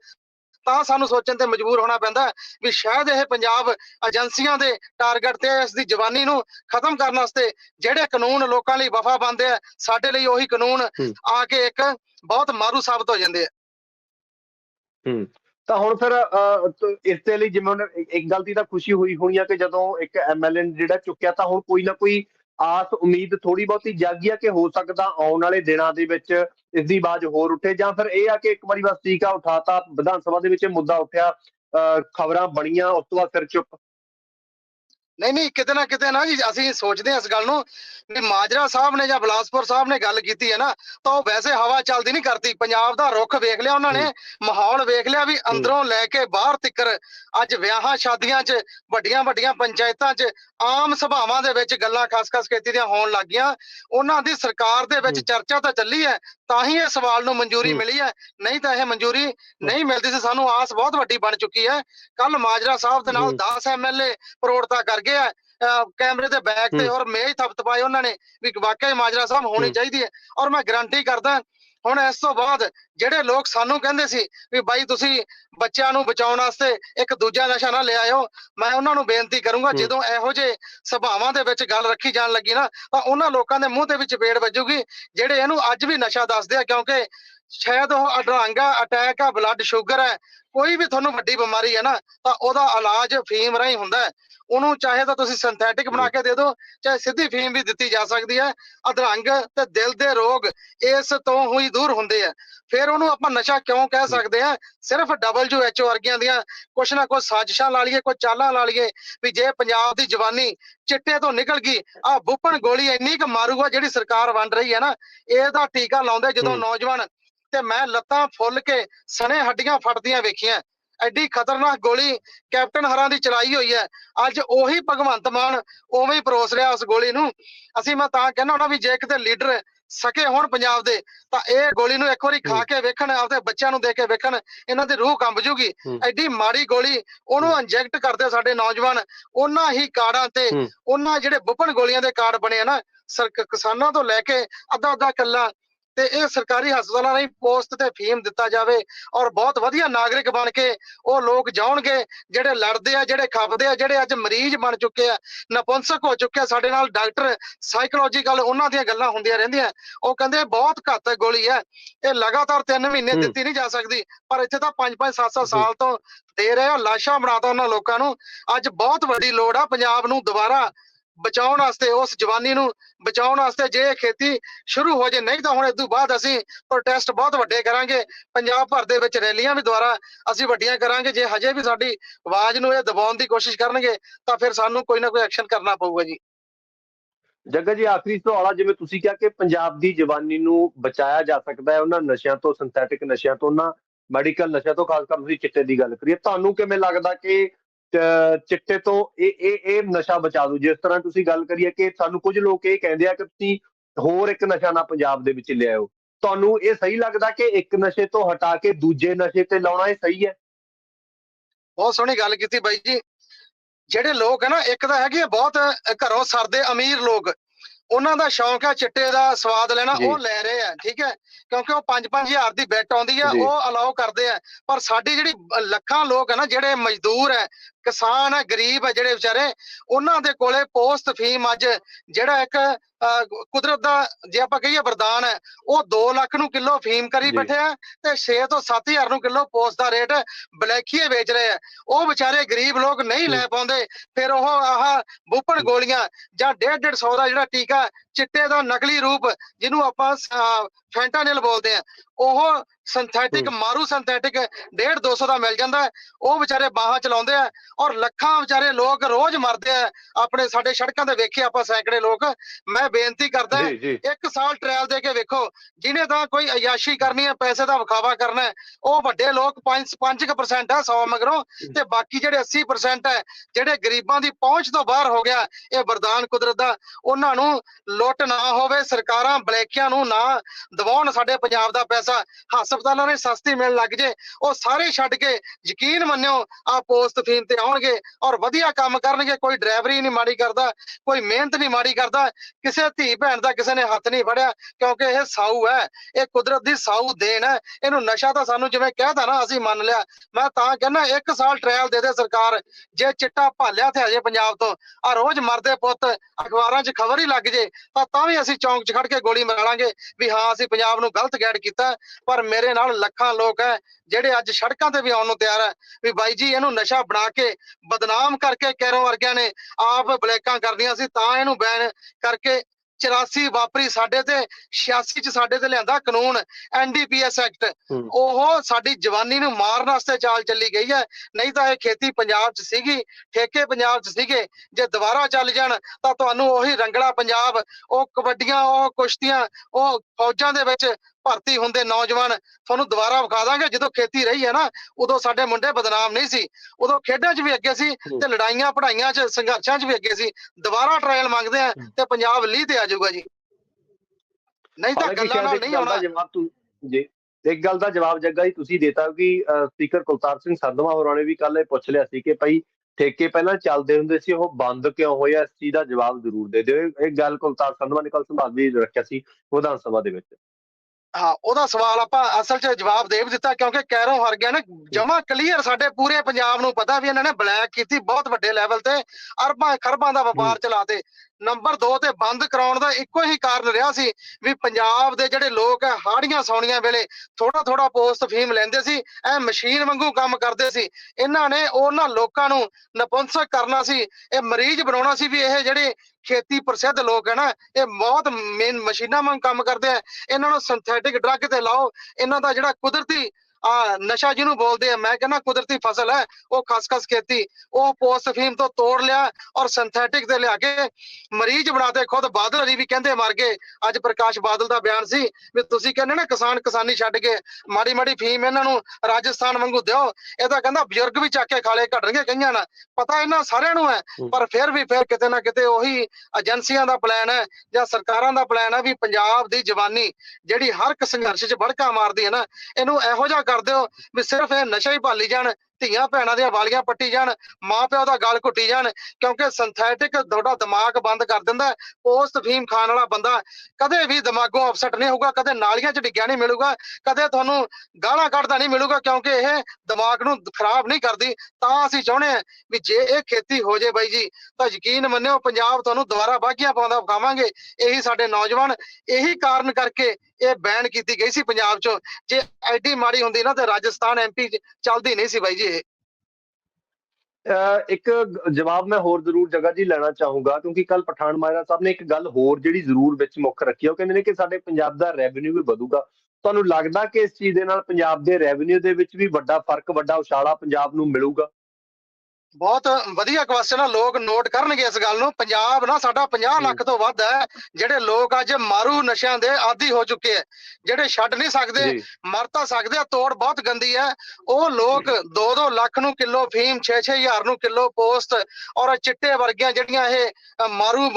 ਤਾਂ ਸਾਨੂੰ ਸੋਚਣ ਤੇ ਮਜਬੂਰ ਹੋਣਾ ਪੈਂਦਾ ਵੀ ਸ਼ਾਇਦ ਇਹ ਪੰਜਾਬ ਏਜੰਸੀਆਂ ਦੇ ਟਾਰਗੇਟ ਤੇ ਇਸ ਦੀ ਜਵਾਨੀ ਨੂੰ ਖਤਮ ਕਰਨ ਵਾਸਤੇ ਜਿਹੜੇ ਕਾਨੂੰਨ ਲੋਕਾਂ ਲਈ ਵਫਾ ਬੰਦੇ ਆ ਸਾਡੇ ਲਈ ਉਹੀ ਕਾਨੂੰਨ। ਆ ਕੇ ਇੱਕ ਬਹੁਤ ਮਾਰੂ ਸਾਬਤ ਹੋ ਜਾਂਦੇ ਆ ਹੂੰ ਤਾਂ ਹੁਣ ਫਿਰ ਅਹ, ਤ- ਇਸ ਦੇ ਲਈ ਜਿਵੇਂ ਇੱਕ- ਇੱਕ ਗੱਲ ਦੀ ਤਾਂ ਖੁਸ਼ੀ ਹੋਈ ਹੋਣੀ ਆ ਕਿ ਜਦੋਂ ਇੱਕ ਐਮਐਲਏ ਜਿਹੜਾ ਚੁੱਕਿਆ ਤਾਂ ਹੁਣ ਕੋਈ ਨਾ ਕੋਈ ਆਸ, ਉਮੀਦ ਥੋੜੀ ਬਹੁਤੀ ਜਾਗੀ ਆ ਕਿ ਹੋ ਸਕਦਾ ਆਉਣ ਵਾਲੇ ਦਿਨਾਂ ਦੇ ਵਿੱਚ ਇਸ ਦੀ ਆਵਾਜ਼ ਹੋਰ ਉੱਠੇ ਜਾਂ ਫਿਰ ਇਹ ਆ ਕਿ ਇੱਕ ਵਾਰੀ ਬਸ ਟੀਕਾ ਉਠਾਤਾ, ਵਿਧਾਨ ਸਭਾ ਦੇ ਵਿੱਚ ਇਹ ਮੁੱਦਾ ਉੱਠਿਆ ਖਬਰਾਂ ਬਣੀਆਂ, ਉਸ ਤੋਂ ਬਾਅਦ ਫਿਰ ਚੁੱਪ ਨਹੀਂ ਨਹੀਂ ਕਿਤੇ ਨਾ ਕਿਤੇ ਨਾ ਜੀ ਅਸੀਂ ਸੋਚਦੇ ਹਾਂ ਇਸ ਗੱਲ ਨੂੰ ਵੀ ਮਾਜਰਾ ਸਾਹਿਬ ਨੇ ਜਾਂ ਬਲਾਸਪੁਰ ਸਾਹਿਬ ਨੇ ਗੱਲ ਕੀਤੀ ਹੈ ਨਾ ਤਾਂ ਉਹ ਵੈਸੇ ਹਵਾ ਚੱਲਦੀ ਨਹੀਂ ਕਰਦੀ। ਪੰਜਾਬ ਦਾ ਰੁਖ ਵੇਖ ਲਿਆ ਉਹਨਾਂ ਨੇ ਮਾਹੌਲ ਵੇਖ ਲਿਆ ਵੀ ਅੰਦਰੋਂ ਲੈ ਕੇ ਬਾਹਰ ਤੱਕਰ ਅੱਜ ਵਿਆਹਾਂ ਸ਼ਾਦੀਆਂ 'ਚ ਵੱਡੀਆਂ ਵੱਡੀਆਂ ਪੰਚਾਇਤਾਂ 'ਚ ਆਮ ਸਭਾਵਾਂ ਦੇ ਵਿੱਚ ਗੱਲਾਂ ਖਾਸ-ਖਾਸ ਖੇਤੀ ਦੀਆਂ ਹੋਣ ਲੱਗੀਆਂ। ਉਹਨਾਂ ਦੀ ਸਰਕਾਰ ਦੇ ਵਿੱਚ। ਚਰਚਾ ਤਾਂ ਚੱਲੀ ਹੈ ਤਾਂ ਹੀ ਇਹ ਸਵਾਲ ਨੂੰ ਮਨਜ਼ੂਰੀ। ਮਿਲੀ ਹੈ ਨਹੀਂ ਤਾਂ ਇਹ ਮਨਜ਼ੂਰੀ ਨਹੀਂ ਮਿਲਦੀ ਸੀ ਸਾਨੂੰ ਆਸ ਬਹੁਤ ਵੱਡੀ ਬਣ ਚੁੱਕੀ ਹੈ ਕੱਲ ਮਾਜਰਾ ਸਾਹਿਬ ਦੇ ਨਾਲ ਹੂੰ। 10 ਐਮਐਲਏ ਪ੍ਰੋੜਤਾ ਕਰ ਗਏ ਆ ਕੈਮਰੇ ਦੇ ਬੈਕ ਤੇ। ਔਰ ਮੇਜ ਥਪਥਪਾਏ ਉਹਨਾਂ ਨੇ ਵੀ ਵਾਕਿਆ ਮਾਜਰਾ ਸਾਹਿਬ ਹੋਣੀ। ਚਾਹੀਦੀ ਹੈ ਔਰ ਮੈਂ ਗਾਰੰਟੀ ਕਰਦਾ ਹੁਣ ਇਸ ਤੋਂ ਬਾਅਦ ਜਿਹੜੇ ਲੋਕ ਸਾਨੂੰ ਕਹਿੰਦੇ ਸੀ ਵੀ ਬਾਈ ਤੁਸੀਂ ਬੱਚਿਆਂ ਨੂੰ ਬਚਾਉਣ ਵਾਸਤੇ ਇੱਕ ਦੂਜਾ ਨਸ਼ਾ ਨਾ ਲਿਆਇਓ ਮੈਂ ਉਹਨਾਂ ਨੂੰ ਬੇਨਤੀ ਕਰੂੰਗਾ। ਜਦੋਂ ਇਹੋ ਜਿਹੇ ਸਭਾਵਾਂ ਦੇ ਵਿੱਚ ਗੱਲ ਰੱਖੀ ਜਾਣ ਲੱਗੀ ਨਾ ਤਾਂ ਉਹਨਾਂ ਲੋਕਾਂ ਦੇ ਮੂੰਹ ਤੇ ਵੀ ਚਪੇੜ ਵੱਜੂਗੀ ਜਿਹੜੇ ਇਹਨੂੰ ਅੱਜ ਵੀ ਨਸ਼ਾ ਦੱਸਦੇ ਆ ਕਿਉਂਕਿ ਸ਼ਾਇਦ ਉਹ ਅਡਰਾਂਗਾ ਅਟੈਕ ਆ ਬਲੱਡ ਸ਼ੂਗਰ ਹੈ ਕੋਈ ਵੀ ਤੁਹਾਨੂੰ ਵੱਡੀ ਬਿਮਾਰੀ ਹੈ ਨਾ ਤਾਂ ਉਹਦਾ ਇਲਾਜ ਫੀਮ ਰਾਹੀਂ ਹੁੰਦਾ ਹੈ। ਉਹਨੂੰ ਚਾਹੇ ਤਾਂ ਤੁਸੀਂ ਸਿੰਥੈਟਿਕ ਬਣਾ ਕੇ ਦੇ ਦਿਓ ਚਾਹੇ ਸਿੱਧੀ ਫੀਮ ਵੀ ਦਿੱਤੀ ਜਾ ਸਕਦੀ ਹੈ। ਅਧਰੰਗ ਤੇ ਦਿਲ ਦੇ ਰੋਗ ਇਸ ਤੋਂ ਹੀ ਦੂਰ ਹੁੰਦੇ ਆ। ਫਿਰ ਉਹਨੂੰ ਆਪਾਂ ਨਸ਼ਾ ਕਿਉਂ ਕਹਿ ਸਕਦੇ ਆ ਸਿਰਫ WHO ਵਰਗੀਆਂ ਦੀਆਂ ਕੁਛ ਨਾ ਕੁਛ ਸਾਜ਼ਿਸ਼ਾਂ ਲਾ ਲਈਏ ਕੋਈ ਚਾਲਾਂ ਲਾ ਲਈਏ ਵੀ ਜੇ ਪੰਜਾਬ ਦੀ ਜਵਾਨੀ ਚਿੱਟੇ ਤੋਂ ਨਿਕਲ ਗਈ ਆ ਬੁੱਪਣ ਗੋਲੀ ਇੰਨੀ ਕੁ ਮਾਰੂਗਾ ਜਿਹੜੀ ਸਰਕਾਰ ਵੰਡ ਰਹੀ ਹੈ ਨਾ ਇਹਦਾ ਟੀਕਾ ਲਾਉਂਦੇ ਜਦੋਂ। ਨੌਜਵਾਨ ਤੇ ਮੈਂ ਲੱਤਾਂ ਫੁੱਲ ਕੇ ਸਣੇ ਹੱਡੀਆਂ ਫਟਦੀਆਂ ਵੇਖੀਆਂ ਐਡੀ ਖਤਰਨਾਕ ਗੋਲੀ ਕੈਪਟਨ ਹਰਾਂ ਦੀ ਚਲਾਈ ਹੋਈ ਹੈ ਅੱਜ ਉਹੀ ਭਗਵੰਤ ਮਾਨ ਉਵੇਂ ਹੀ ਪਰੋਸ ਰਿਹਾ ਉਸ ਗੋਲੀ ਨੂੰ ਅਸੀਂ ਮੈਂ ਤਾਂ ਕਹਿੰਦਾ ਹੁੰਦਾ ਵੀ ਜੇ ਕਿਤੇ ਲੀਡਰ ਸਕੇ ਹੋਣ ਪੰਜਾਬ ਦੇ ਤਾਂ ਇਹ ਗੋਲੀ ਨੂੰ ਇੱਕ ਵਾਰੀ ਖਾ ਹੂੰ। ਕੇ ਵੇਖਣ ਆਪਦੇ ਬੱਚਿਆਂ ਨੂੰ ਦੇ ਕੇ ਵੇਖਣ ਇਹਨਾਂ ਦੀ ਰੂਹ ਕੰਬ ਜੂਗੀ ਹੂੰ। ਐਡੀ ਮਾੜੀ ਗੋਲੀ ਉਹਨੂੰ ਇੰਜੈਕਟ ਕਰਦੇ ਸਾਡੇ ਨੌਜਵਾਨ ਉਹਨਾਂ ਹੀ ਕਾਰਡਾਂ ਤੇ ਹੂੰ। ਉਹਨਾਂ ਜਿਹੜੇ ਬੁੱਪਣ ਗੋਲੀਆਂ ਦੇ ਕਾਰਡ ਬਣੇ ਆ ਨਾ ਸਰਕ ਕਿਸਾਨਾਂ ਤੋਂ ਲੈ ਕੇ ਅੱਧਾ ਅੱਧਾ ਕਿੱਲਾ ਤੇ ਇਹ ਸਰਕਾਰੀ ਹਸਪਤਾਲਾਂ ਰਾਹੀਂ ਪੋਸਟ ਤੇ ਫੀਮ ਦਿੱਤਾ ਜਾਵੇ ਔਰ ਬਹੁਤ ਵਧੀਆ ਨਾਗਰਿਕ ਬਣ ਕੇ ਉਹ ਲੋਕ ਜਾਣਗੇ ਜਿਹੜੇ ਲੜਦੇ ਆ ਜਿਹੜੇ ਖਪਦੇ ਆ ਜਿਹੜੇ ਅੱਜ ਮਰੀਜ਼ ਬਣ ਚੁੱਕੇ ਆ ਨਪੁੰਸਕ ਹੋ ਚੁੱਕੇ ਆ ਸਾਡੇ ਨਾਲ ਡਾਕਟਰ ਸਾਈਕੋਲੋਜੀਕਲ ਉਹਨਾਂ ਦੀਆਂ ਗੱਲਾਂ ਹੁੰਦੀਆਂ ਰਹਿੰਦੀਆਂ ਉਹ ਕਹਿੰਦੇ ਬਹੁਤ ਘਾਤਕ ਗੋਲੀ ਹੈ ਇਹ ਲਗਾਤਾਰ 3 ਮਹੀਨੇ। ਦਿੱਤੀ ਨਹੀਂ ਜਾ ਸਕਦੀ ਪਰ ਇੱਥੇ ਤਾਂ 5 5 7 7 ਜੀ। ਸਾਲ ਤੋਂ ਦੇ ਰਹੇ ਆ ਲਾਸ਼ਾਂ ਬਣਾਤਾ ਉਹਨਾਂ ਲੋਕਾਂ ਨੂੰ ਅੱਜ ਬਹੁਤ ਵੱਡੀ ਲੋੜ ਆ ਪੰਜਾਬ ਨੂੰ ਦੁਬਾਰਾ ਬਚਾਉਣ ਵਾਸਤੇ, ਉਸ ਜਵਾਨੀ ਨੂੰ ਬਚਾਉਣ ਵਾਸਤੇ ਜੇ ਖੇਤੀ ਸ਼ੁਰੂ ਹੋ ਜੇ, ਨਹੀਂ ਤਾਂ ਹੁਣ ਇਸ ਤੋਂ ਬਾਅਦ ਅਸੀਂ ਪ੍ਰੋਟੈਸਟ ਬਹੁਤ ਵੱਡੇ ਕਰਾਂਗੇ। ਪੰਜਾਬ ਭਰ ਦੇ ਵਿੱਚ ਰੈਲੀਆਂ ਵੀ ਦੁਆਰਾ ਅਸੀਂ ਵੱਡੀਆਂ ਕਰਾਂਗੇ। ਜੇ ਹਜੇ ਵੀ ਸਾਡੀ ਆਵਾਜ਼ ਨੂੰ ਇਹ ਦਬਾਉਣ ਦੀ ਕੋਸ਼ਿਸ਼ ਕਰਨਗੇ, ਤਾਂ ਫਿਰ ਸਾਨੂੰ ਕੋਈ ਨਾ ਕੋਈ ਐਕਸ਼ਨ ਕਰਨਾ ਪਊਗਾ ਜੀ। ਜੱਗਾ ਜੀ, ਆਖਰੀ ਸਵਾਲ ਜਿਵੇਂ ਤੁਸੀਂ ਕਿਹਾ ਕਿ ਪੰਜਾਬ ਦੀ ਜਵਾਨੀ ਨੂੰ ਬਚਾਇਆ ਜਾ ਸਕਦਾ ਹੈ, ਉਹਨਾਂ ਨਸ਼ਿਆਂ ਤੋਂ ਸਿੰਥੈਟਿਕ ਨਸ਼ਿਆਂ ਤੋਂ ਨਾ ਮੈਡੀਕਲ ਨਸ਼ਿਆਂ ਤੋਂ, ਖਾਸ ਕਰ ਤੁਸੀਂ ਚਿੱਟੇ ਦੀ ਗੱਲ ਕਰੀਏ, ਤੁਹਾਨੂੰ ਕਿਵੇਂ ਲੱਗਦਾ ਕਿ ਚਿੱਟੇ ਤੋਂ ਇਹ ਇਹ ਇਹ ਨਸ਼ਾ ਬਚਾ ਦੂ ਜਿਸ ਤਰ੍ਹਾਂ ਤੁਸੀਂ ਗੱਲ ਕਰੀਏ ਕਿ ਸਾਨੂੰ ਕੁਝ ਲੋਕ ਇਹ ਕਹਿੰਦੇ ਆ ਕਿ ਤੁਸੀਂ ਹੋਰ ਇੱਕ ਨਸ਼ਾ ਨਾ ਪੰਜਾਬ ਦੇ ਵਿੱਚ ਲਿਆਓ ਤੁਹਾਨੂੰ ਇਹ ਸਹੀ ਲੱਗਦਾ ਕਿ ਇੱਕ ਨਸ਼ੇ ਤੋਂ ਹਟਾ ਕੇ ਦੂਜੇ ਨਸ਼ੇ ਤੇ ਲਾਉਣਾ ਇਹ ਸਹੀ ਹੈ? ਬਹੁਤ ਸੋਹਣੀ ਗੱਲ ਕੀਤੀ ਬਾਈ ਜੀ। ਜਿਹੜੇ ਲੋਕ ਹੈ ਨਾ ਇੱਕ ਤਾਂ ਹੈਗੇ ਆ ਬਹੁਤ ਘਰੋਂ ਸਰਦੇ ਅਮੀਰ ਲੋਕ। ਉਹਨਾਂ ਦਾ ਸ਼ੌਂਕ ਹੈ ਚਿੱਟੇ ਦਾ ਸਵਾਦ ਲੈਣਾ। ਉਹ ਲੈ ਰਹੇ ਆ ਠੀਕ ਹੈ? ਕਿਉਂਕਿ ਉਹ 5-5000 ਦੀ ਬੈਟ ਆਉਂਦੀ ਜੀ। ਉਹ ਅਲਾਉ ਕਰਦੇ ਆ। ਪਰ ਸਾਡੀ ਜਿਹੜੀ ਲੱਖਾਂ ਲੋਕ ਹੈ ਨਾ ਜਿਹੜੇ ਮਜ਼ਦੂਰ ਹੈ ਕਿਸਾਨ ਹੈ ਗਰੀਬ ਹੈ ਜਿਹੜੇ ਵਿਚਾਰੇ ਉਹਨਾਂ ਦੇ ਕੋਲੇ ਪੋਸਟ ਫੀਮ ਅੱਜ ਜਿਹੜਾ ਇੱਕ ਕੁਦਰਤ ਦਾ ਜੇ ਆਪਾਂ ਕਹੀਏ ਵਰਦਾਨ ਹੈ ਉਹ 2 ਲੱਖ ਨੂੰ ਕਿਲੋ ਫੀਮ ਕਰੀ ਜੀ। ਬੈਠੇ ਆ ਤੇ 6 ਤੋਂ 7000 ਨੂੰ ਕਿਲੋ ਪੋਸਟ ਦਾ ਰੇਟ ਬਲੈਕੀਏ ਵੇਚ ਰਹੇ ਆ। ਉਹ ਵਿਚਾਰੇ ਗਰੀਬ ਲੋਕ ਨਹੀਂ ਲੈ ਪਾਉਂਦੇ ਫਿਰ ਉਹ ਆਹ ਬੂਪਣ ਗੋਲੀਆਂ ਜਾਂ 1.5 100 ਦਾ ਜਿਹੜਾ ਟੀਕਾ ਚਿੱਟੇ ਦਾ ਨਕਲੀ ਰੂਪ ਜਿਹਨੂੰ ਆਪਾਂ ਫੈਂਟਾਨਿਲ ਬੋਲਦੇ ਆ ਉਹ ਸਿੰਥੈਟਿਕ। ਮਾਰੂ ਸਿੰਥੈਟਿਕ 1.5 200 ਦਾ ਮਿਲ ਜਾਂਦਾ। ਉਹ ਵਿਚਾਰੇ ਬਾਹਾਂ ਚਲਾਉਂਦੇ ਆ ਔਰ ਲੱਖਾਂ ਵਿਚਾਰੇ ਲੋਕ ਰੋਜ਼ ਮਰਦੇ ਆ। ਆਪਣੇ ਸਾਡੇ ਸੜਕਾਂ ਤੇ ਵੇਖੇ ਆਪਾਂ ਸੈਂਕੜੇ ਲੋਕ। ਮੈਂ ਬੇਨਤੀ ਕਰਦਾ ਇੱਕ ਸਾਲ ਟ੍ਰਾਇਲ ਦੇ ਕੇ ਵੇਖੋ ਜਿਹਨੇ ਤਾਂ ਕੋਈ ਅਯਾਸ਼ੀ ਕਰਨੀ ਹੈ ਪੈਸੇ ਦਾ ਵਿਖਾਵਾ ਕਰਨਾ ਉਹ ਵੱਡੇ ਲੋਕ 5 5% ਹੈ 100 ਮਗਰੋਂ ਤੇ ਬਾਕੀ ਜਿਹੜੇ 80% ਹੈ ਜਿਹੜੇ ਗਰੀਬਾਂ ਦੀ ਪਹੁੰਚ ਤੋਂ ਬਾਹਰ ਹੋ ਗਿਆ ਇਹ ਵਰਦਾਨ ਕੁਦਰਤ ਦਾ। ਉਹਨਾਂ ਨੂੰ ਲੁੱਟ ਨਾ ਹੋਵੇ ਸਰਕਾਰਾਂ ਬਲੈਕੀਆਂ ਨੂੰ ਨਾ ਦਵਾਉਣ ਸਾਡੇ ਪੰਜਾਬ ਦਾ ਪੈਸਾ ਹਸਪਤਾਲਾਂ ਨੇ ਸਸਤੀ ਮਿਲਣ ਲੱਗ ਜੇ, ਉਹ ਸਾਰੇ ਛੱਡ ਕੇ ਯਕੀਨ ਮੰਨਿਓ ਆ ਪੋਸਟ ਫੀਮ ਤੇ ਆਉਣਗੇ ਔਰ ਵਧੀਆ ਕੰਮ ਕਰਨਗੇ, ਕੋਈ ਡਰਾਈਵਰੀ ਨਹੀਂ ਮਾੜੀ ਕਰਦਾ, ਕੋਈ ਮਿਹਨਤ ਨਹੀਂ ਮਾੜੀ ਕਰਦਾ, ਕਿਸੇ ਧੀ ਭੈਣ ਦਾ ਕਿਸੇ ਨੇ ਹੱਥ ਨਹੀਂ ਫੜਿਆ, ਕਿਉਂਕਿ ਇਹ ਸਾਊ ਹੈ, ਇਹ ਕੁਦਰਤ ਦੀ ਸਾਊ ਦੇਣ ਹੈ, ਇਹਨੂੰ ਨਸ਼ਾ ਤਾਂ ਸਾਨੂੰ ਜਿਵੇਂ ਕਹਿਤਾ ਨਾ, ਅਸੀਂ ਮੰਨ ਲਿਆ, ਮੈਂ ਤਾਂ ਕਹਿੰਦਾ ਇੱਕ ਸਾਲ ਟ੍ਰਾਇਲ ਦੇ ਦੇ ਸਰਕਾਰ, ਜੇ ਚਿੱਟਾ ਭਾਲਿਆ ਤੇ ਅਜੇ ਪੰਜਾਬ ਤੋਂ ਆ ਰੋਜ਼ ਮਰਦੇ ਪੁੱਤ, ਅਖਬਾਰਾਂ 'ਚ ਖਬਰ ਹੀ ਲੱਗ ਜੇ, ਤਾਂ ਤਾਂ ਵੀ ਅਸੀਂ ਚੌਂਕ 'ਚ ਖੜ ਕੇ ਗੋਲੀ ਮਾਰ ਲਾਂਗੇ ਵੀ ਹਾਂ, ਅਸੀਂ ਪੰਜਾਬ ਨੂੰ ਗਲਤ ਗਾਈਡ ਕੀਤਾ, ਪਰ ਮੇਰੇ ਨਾਲ ਲੱਖਾਂ ਲੋਕ ਹੈ ਜਿਹੜੇ ਅੱਜ ਸੜਕਾਂ ਤੇ ਵੀ ਆਉਣ ਨੂੰ ਤਿਆਰ ਹੈ। ਵੀ ਬਾਈ ਜੀ ਇਹਨੂੰ ਨਸ਼ਾ ਬਣਾ ਕੇ ਬਦਨਾਮ ਕਰਕੇ ਕੈਰੋਂ ਵਰਗਿਆਂ ਨੇ ਆਪ ਬਲੈਕਾਂ ਕਰਦੀਆਂ ਸੀ ਤਾਂ ਇਹਨੂੰ ਬੈਨ ਕਰਕੇ 84 ਵਾਪਰੀ ਸਾਡੇ ਤੇ 86 ਚ ਸਾਡੇ ਤੇ ਲਿਆਂਦਾ ਕਾਨੂੰਨ ਐਨਡੀਪੀਐਸ ਐਕਟ। ਉਹ ਸਾਡੀ ਜਵਾਨੀ ਨੂੰ ਮਾਰਨ ਵਾਸਤੇ ਚਾਲ ਚੱਲੀ ਗਈ ਹੈ। ਨਹੀਂ ਤਾਂ ਇਹ ਖੇਤੀ ਪੰਜਾਬ ਚ ਸੀਗੀ ਠੇਕੇ ਪੰਜਾਬ ਚ ਸੀਗੇ। ਜੇ ਦੁਬਾਰਾ ਚੱਲ ਜਾਣ ਤਾਂ ਤੁਹਾਨੂੰ ਉਹੀ ਰੰਗਲਾ ਪੰਜਾਬ ਉਹ ਕਬੱਡੀਆਂ ਉਹ ਕੁਸ਼ਤੀਆਂ ਉਹ ਫੌਜਾਂ ਦੇ ਵਿੱਚ ਭਰਤੀ ਹੁੰਦੇ ਨੌਜਵਾਨ ਤੁਹਾਨੂੰ ਦੁਬਾਰਾ ਵਿਖਾ ਦਾਂਗੇ। ਜਦੋਂ ਖੇਤੀ ਰਹੀ ਹੈ ਨਾ ਉਦੋਂ ਸਾਡੇ ਮੁੰਡੇ ਬਦਨਾਮ ਨਹੀਂ ਸੀ। ਉਦੋਂ ਖੇਡਾਂ 'ਚ ਵੀ ਅੱਗੇ ਸੀ ਤੇ ਲੜਾਈਆਂ ਪੜਾਈਆਂ 'ਚ ਸੰਘਰਸ਼ਾਂ 'ਚ ਵੀ ਅੱਗੇ ਸੀ। ਦੁਬਾਰਾ ਟ੍ਰਾਇਲ ਮੰਗਦੇ ਆ ਤੇ ਪੰਜਾਬ ਲੀਹ ਤੇ ਆ ਜਾਊਗਾ ਜੀ। ਨਹੀਂ ਤਾਂ ਗੱਲਾਂ ਨਾਲ ਨਹੀਂ ਆਉਣਾ। ਜਵਾਬ ਤੂੰ ਜੀ ਇੱਕ ਗੱਲ ਦਾ ਜਵਾਬ ਜੱਗਾ ਜੀ ਤੁਸੀਂ ਦੇਤਾ ਕਿ ਸਪੀਕਰ ਕੁਲਤਾਰ ਸਿੰਘ ਸੰਧਵਾ ਹੋਰਾਂ ਨੇ ਵੀ ਕੱਲ ਇਹ ਪੁੱਛ ਲਿਆ ਸੀ ਕਿ ਭਾਈ ਠੇਕੇ ਪਹਿਲਾਂ ਚੱਲਦੇ ਹੁੰਦੇ ਸੀ ਉਹ ਬੰਦ ਕਿਉਂ ਹੋਏ ਆ? ਇਸ ਚੀਜ਼ ਦਾ ਜਵਾਬ ਜ਼ਰੂਰ ਦੇ ਦਿਓ। ਇਹ ਗੱਲ ਕੁਲਤਾਰ ਸੰਧਵਾ ਨੇ ਕੱਲ ਸੰਭਾਲ ਵੀ ਰੱਖਿਆ ਸੀ ਵਿਧਾਨ ਸਭਾ ਦੇ ਵਿੱਚ। ਹਾਂ ਉਹਦਾ ਸਵਾਲ ਆਪਾਂ ਅਸਲ 'ਚ ਜਵਾਬ ਦੇ ਵੀ ਦਿੱਤਾ ਕਿਉਂਕਿ ਕੈਰੋਂ ਹਰ ਗਿਆ ਨਾ ਜਮਾ ਕਲੀਅਰ ਸਾਡੇ ਪੂਰੇ ਪੰਜਾਬ ਨੂੰ ਪਤਾ ਵੀ ਇਹਨਾਂ ਨੇ ਬਲੈਕ ਕੀਤੀ ਬਹੁਤ ਵੱਡੇ ਲੈਵਲ ਤੇ ਅਰਬਾਂ ਖਰਬਾਂ ਦਾ ਵਪਾਰ ਚਲਾਤੇ ਨੰਬਰ 2 ਤੇ ਬੰਦ ਕਰਾਉਣ ਦਾ ਇੱਕੋ ਹੀ ਕਾਰਨ ਰਿਹਾ ਸੀ ਵੀ ਪੰਜਾਬ ਦੇ ਜਿਹੜੇ ਲੋਕ ਹੈ ਹਾੜੀਆਂ ਸੌਣੀਆਂ ਵੇਲੇ ਥੋੜਾ ਥੋੜਾ ਪੋਸਟ ਫੀਮ ਲੈਂਦੇ ਸੀ ਐ ਮਸ਼ੀਨ ਵਾਂਗੂ ਕੰਮ ਕਰਦੇ ਸੀ। ਇਹਨਾਂ ਨੇ ਉਹਨਾਂ ਲੋਕਾਂ ਨੂੰ ਨਪੁੰਸਕ ਕਰਨਾ ਸੀ, ਇਹ ਮਰੀਜ਼ ਬਣਾਉਣਾ ਸੀ ਵੀ ਇਹ ਜਿਹੜੇ ਖੇਤੀ ਪ੍ਰਸਿੱਧ ਲੋਕ ਹੈ ਨਾ, ਇਹ ਬਹੁਤ ਮੇਨ ਮਸ਼ੀਨਾਂ ਵਾਂਗ ਕੰਮ ਕਰਦੇ ਆ। ਇਹਨਾਂ ਨੂੰ ਸਿੰਥੈਟਿਕ ਡਰੱਗ ਤੇ ਲਾਓ, ਇਹਨਾਂ ਦਾ ਜਿਹੜਾ ਕੁਦਰਤੀ ਆ ਨਸ਼ਾ ਜਿਹਨੂੰ ਬੋਲਦੇ ਆ, ਮੈਂ ਕਹਿੰਦਾ ਕੁਦਰਤੀ ਫਸਲ ਹੈ, ਉਹ ਖਸਖਸ ਖੇਤੀ, ਉਹ ਪੋਸਟ ਫੀਮ ਤੋਂ ਤੋੜ ਲਿਆ ਔਰ ਸਿੰਥੈਟਿਕ ਤੇ ਲਿਆ ਕੇ ਮਰੀਜ਼ ਬਣਾਤੇ ਖੁਦ ਬਾਦਲ ਜੀ ਵੀ ਕਹਿੰਦੇ ਮਰ ਗਏ। ਅੱਜ ਪ੍ਰਕਾਸ਼ ਬਾਦਲ ਦਾ ਬਿਆਨ ਸੀ ਵੀ ਤੁਸੀਂ ਕਹਿੰਦੇ ਨਾ ਕਿਸਾਨ ਕਿਸਾਨੀ ਛੱਡ ਕੇ ਮਾੜੀ ਮਾੜੀ ਫੀਮ ਇਹਨਾਂ ਨੂੰ ਰਾਜਸਥਾਨ ਵਾਂਗੂ ਦਿਓ, ਇਹ ਤਾਂ ਕਹਿੰਦਾ ਬਜ਼ੁਰਗ ਵੀ ਚੱਕ ਕੇ ਖਾਲੇ ਘਟਣਗੇ ਕਈਆਂ ਨਾਲ। ਪਤਾ ਇਹਨਾਂ ਸਾਰਿਆਂ ਨੂੰ ਹੈ। ਪਰ ਫਿਰ ਵੀ ਫਿਰ ਕਿਤੇ ਨਾ ਕਿਤੇ ਉਹੀ ਏਜੰਸੀਆਂ ਦਾ ਪਲਾਨ ਹੈ ਜਾਂ ਸਰਕਾਰਾਂ ਦਾ ਪਲਾਨ ਹੈ ਵੀ ਪੰਜਾਬ ਦੀ ਜਵਾਨੀ ਜਿਹੜੀ ਹਰ ਇੱਕ ਸੰਘਰਸ਼ 'ਚ ਭੜਕਾ ਮਾਰਦੀ ਹੈ ਨਾ ਇਹਨੂੰ ਇਹੋ ਜਿਹਾ ਕਰ ਦਿਓ ਵੀ ਸਿਰਫ ਇਹ ਨਸ਼ਾ ਹੀ ਭਾਲੀ ਜਾਣ ਧੀਆਂ ਭੈਣਾਂ ਦੀਆਂ ਵਾਲੀਆਂ ਪੱਟੀ ਜਾਣ, ਮਾਂ ਪਿਓ ਦਾ ਗਲ ਘੁੱਟੀ ਜਾਣ, ਕਿਉਂਕਿ ਸਿੰਥੈਟਿਕ ਤੁਹਾਡਾ ਦਿਮਾਗ ਬੰਦ ਕਰ ਦਿੰਦਾ ਪੋਸਟ ਫੀਮ ਖਾਣ ਵਾਲਾ ਬੰਦਾ ਕਦੇ ਵੀ ਦਿਮਾਗੋਂ ਅਪਸੈਟ ਨਹੀਂ ਹੋਊਗਾ, ਕਦੇ ਨਾਲੀਆਂ 'ਚ ਡਿੱਗਿਆ ਨਹੀਂ ਮਿਲੂਗਾ, ਕਦੇ ਤੁਹਾਨੂੰ ਗਾਲਾਂ ਕੱਢਦਾ ਨਹੀਂ ਮਿਲੂਗਾ, ਕਿਉਂਕਿ ਇਹ ਦਿਮਾਗ ਨੂੰ ਖਰਾਬ ਨਹੀਂ ਕਰਦੀ। ਤਾਂ ਅਸੀਂ ਚਾਹੁੰਦੇ ਹਾਂ ਵੀ ਜੇ ਇਹ ਖੇਤੀ ਹੋ ਜੇ ਬਾਈ ਜੀ, ਤਾਂ ਯਕੀਨ ਮੰਨਿਓ ਪੰਜਾਬ ਤੁਹਾਨੂੰ ਦੁਬਾਰਾ ਬਾਗੀਆਂ ਪਾਉਂਦਾ, ਵਿਖਾਵਾਂਗੇ। ਇਹੀ ਸਾਡੇ ਨੌਜਵਾਨ, ਇਹੀ ਕਾਰਨ ਕਰਕੇ ਇਹ ਬੈਨ ਕੀਤੀ ਗਈ ਸੀ ਪੰਜਾਬ 'ਚੋਂ। ਜੇ ਐਡੀ ਮਾੜੀ ਹੁੰਦੀ ਨਾ ਤੇ ਰਾਜਸਥਾਨ ਐਮਪੀ ਚੱਲਦੀ ਨਹੀਂ ਸੀ ਬਾਈ ਜੀ ਇਹ। ਇੱਕ ਜਵਾਬ ਮੈਂ ਹੋਰ ਜ਼ਰੂਰ ਜਗ੍ਹਾ ਜੀ ਲੈਣਾ ਚਾਹੂੰਗਾ, ਕਿਉਂਕਿ ਕੱਲ ਪਠਾਨ ਮਾਜਰਾ ਸਾਹਿਬ ਨੇ ਇੱਕ ਗੱਲ ਹੋਰ ਜਿਹੜੀ ਜ਼ਰੂਰ ਵਿੱਚ ਮੁੱਖ ਰੱਖੀ ਉਹ ਕਹਿੰਦੇ ਨੇ ਕਿ ਸਾਡੇ ਪੰਜਾਬ ਦਾ ਰੈਵਨਿਊ ਵੀ ਵਧੂਗਾ। ਤੁਹਾਨੂੰ ਲੱਗਦਾ ਕਿ ਇਸ ਚੀਜ਼ ਦੇ ਨਾਲ ਪੰਜਾਬ ਦੇ ਰੈਵਨਿਊ ਦੇ ਵਿੱਚ ਵੀ ਵੱਡਾ ਫ਼ਰਕ, ਵੱਡਾ ਉਛਾਲਾ ਪੰਜਾਬ ਨੂੰ ਮਿਲੂਗਾ? ਬਹੁਤ ਵਧੀਆ ਕੁਐਸਚਨ ਆ ਲੋਕ ਨੋਟ ਕਰਨਗੇ ਇਸ ਗੱਲ ਨੂੰ। ਪੰਜਾਬ ਨਾ ਸਾਡਾ 50 ਜੀ। ਲੱਖ ਤੋਂ ਵੱਧ ਹੈ ਜਿਹੜੇ ਲੋਕ ਅੱਜ ਮਾਰੂ ਨਸ਼ਿਆਂ ਦੇ ਆਦੀ ਹੋ ਚੁੱਕੇ ਆ ਜਿਹੜੇ ਛੱਡ ਨਹੀਂ ਸਕਦੇ ਮਰ ਤਾਂ ਸਕਦੇ ਆ ਤੋੜ ਬਹੁਤ ਗੰਦੀ ਹੈ। ਉਹ ਲੋਕ 2-2 ਲੱਖ ਨੂੰ ਕਿਲੋ ਫੀਮ 6-6 ਹਜ਼ਾਰ ਨੂੰ ਕਿਲੋ ਪੋਸਟ ਔਰ ਚਿੱਟੇ ਵਰਗੀਆਂ ਜਿਹੜੀਆਂ ਇਹ ਮਾਰੂ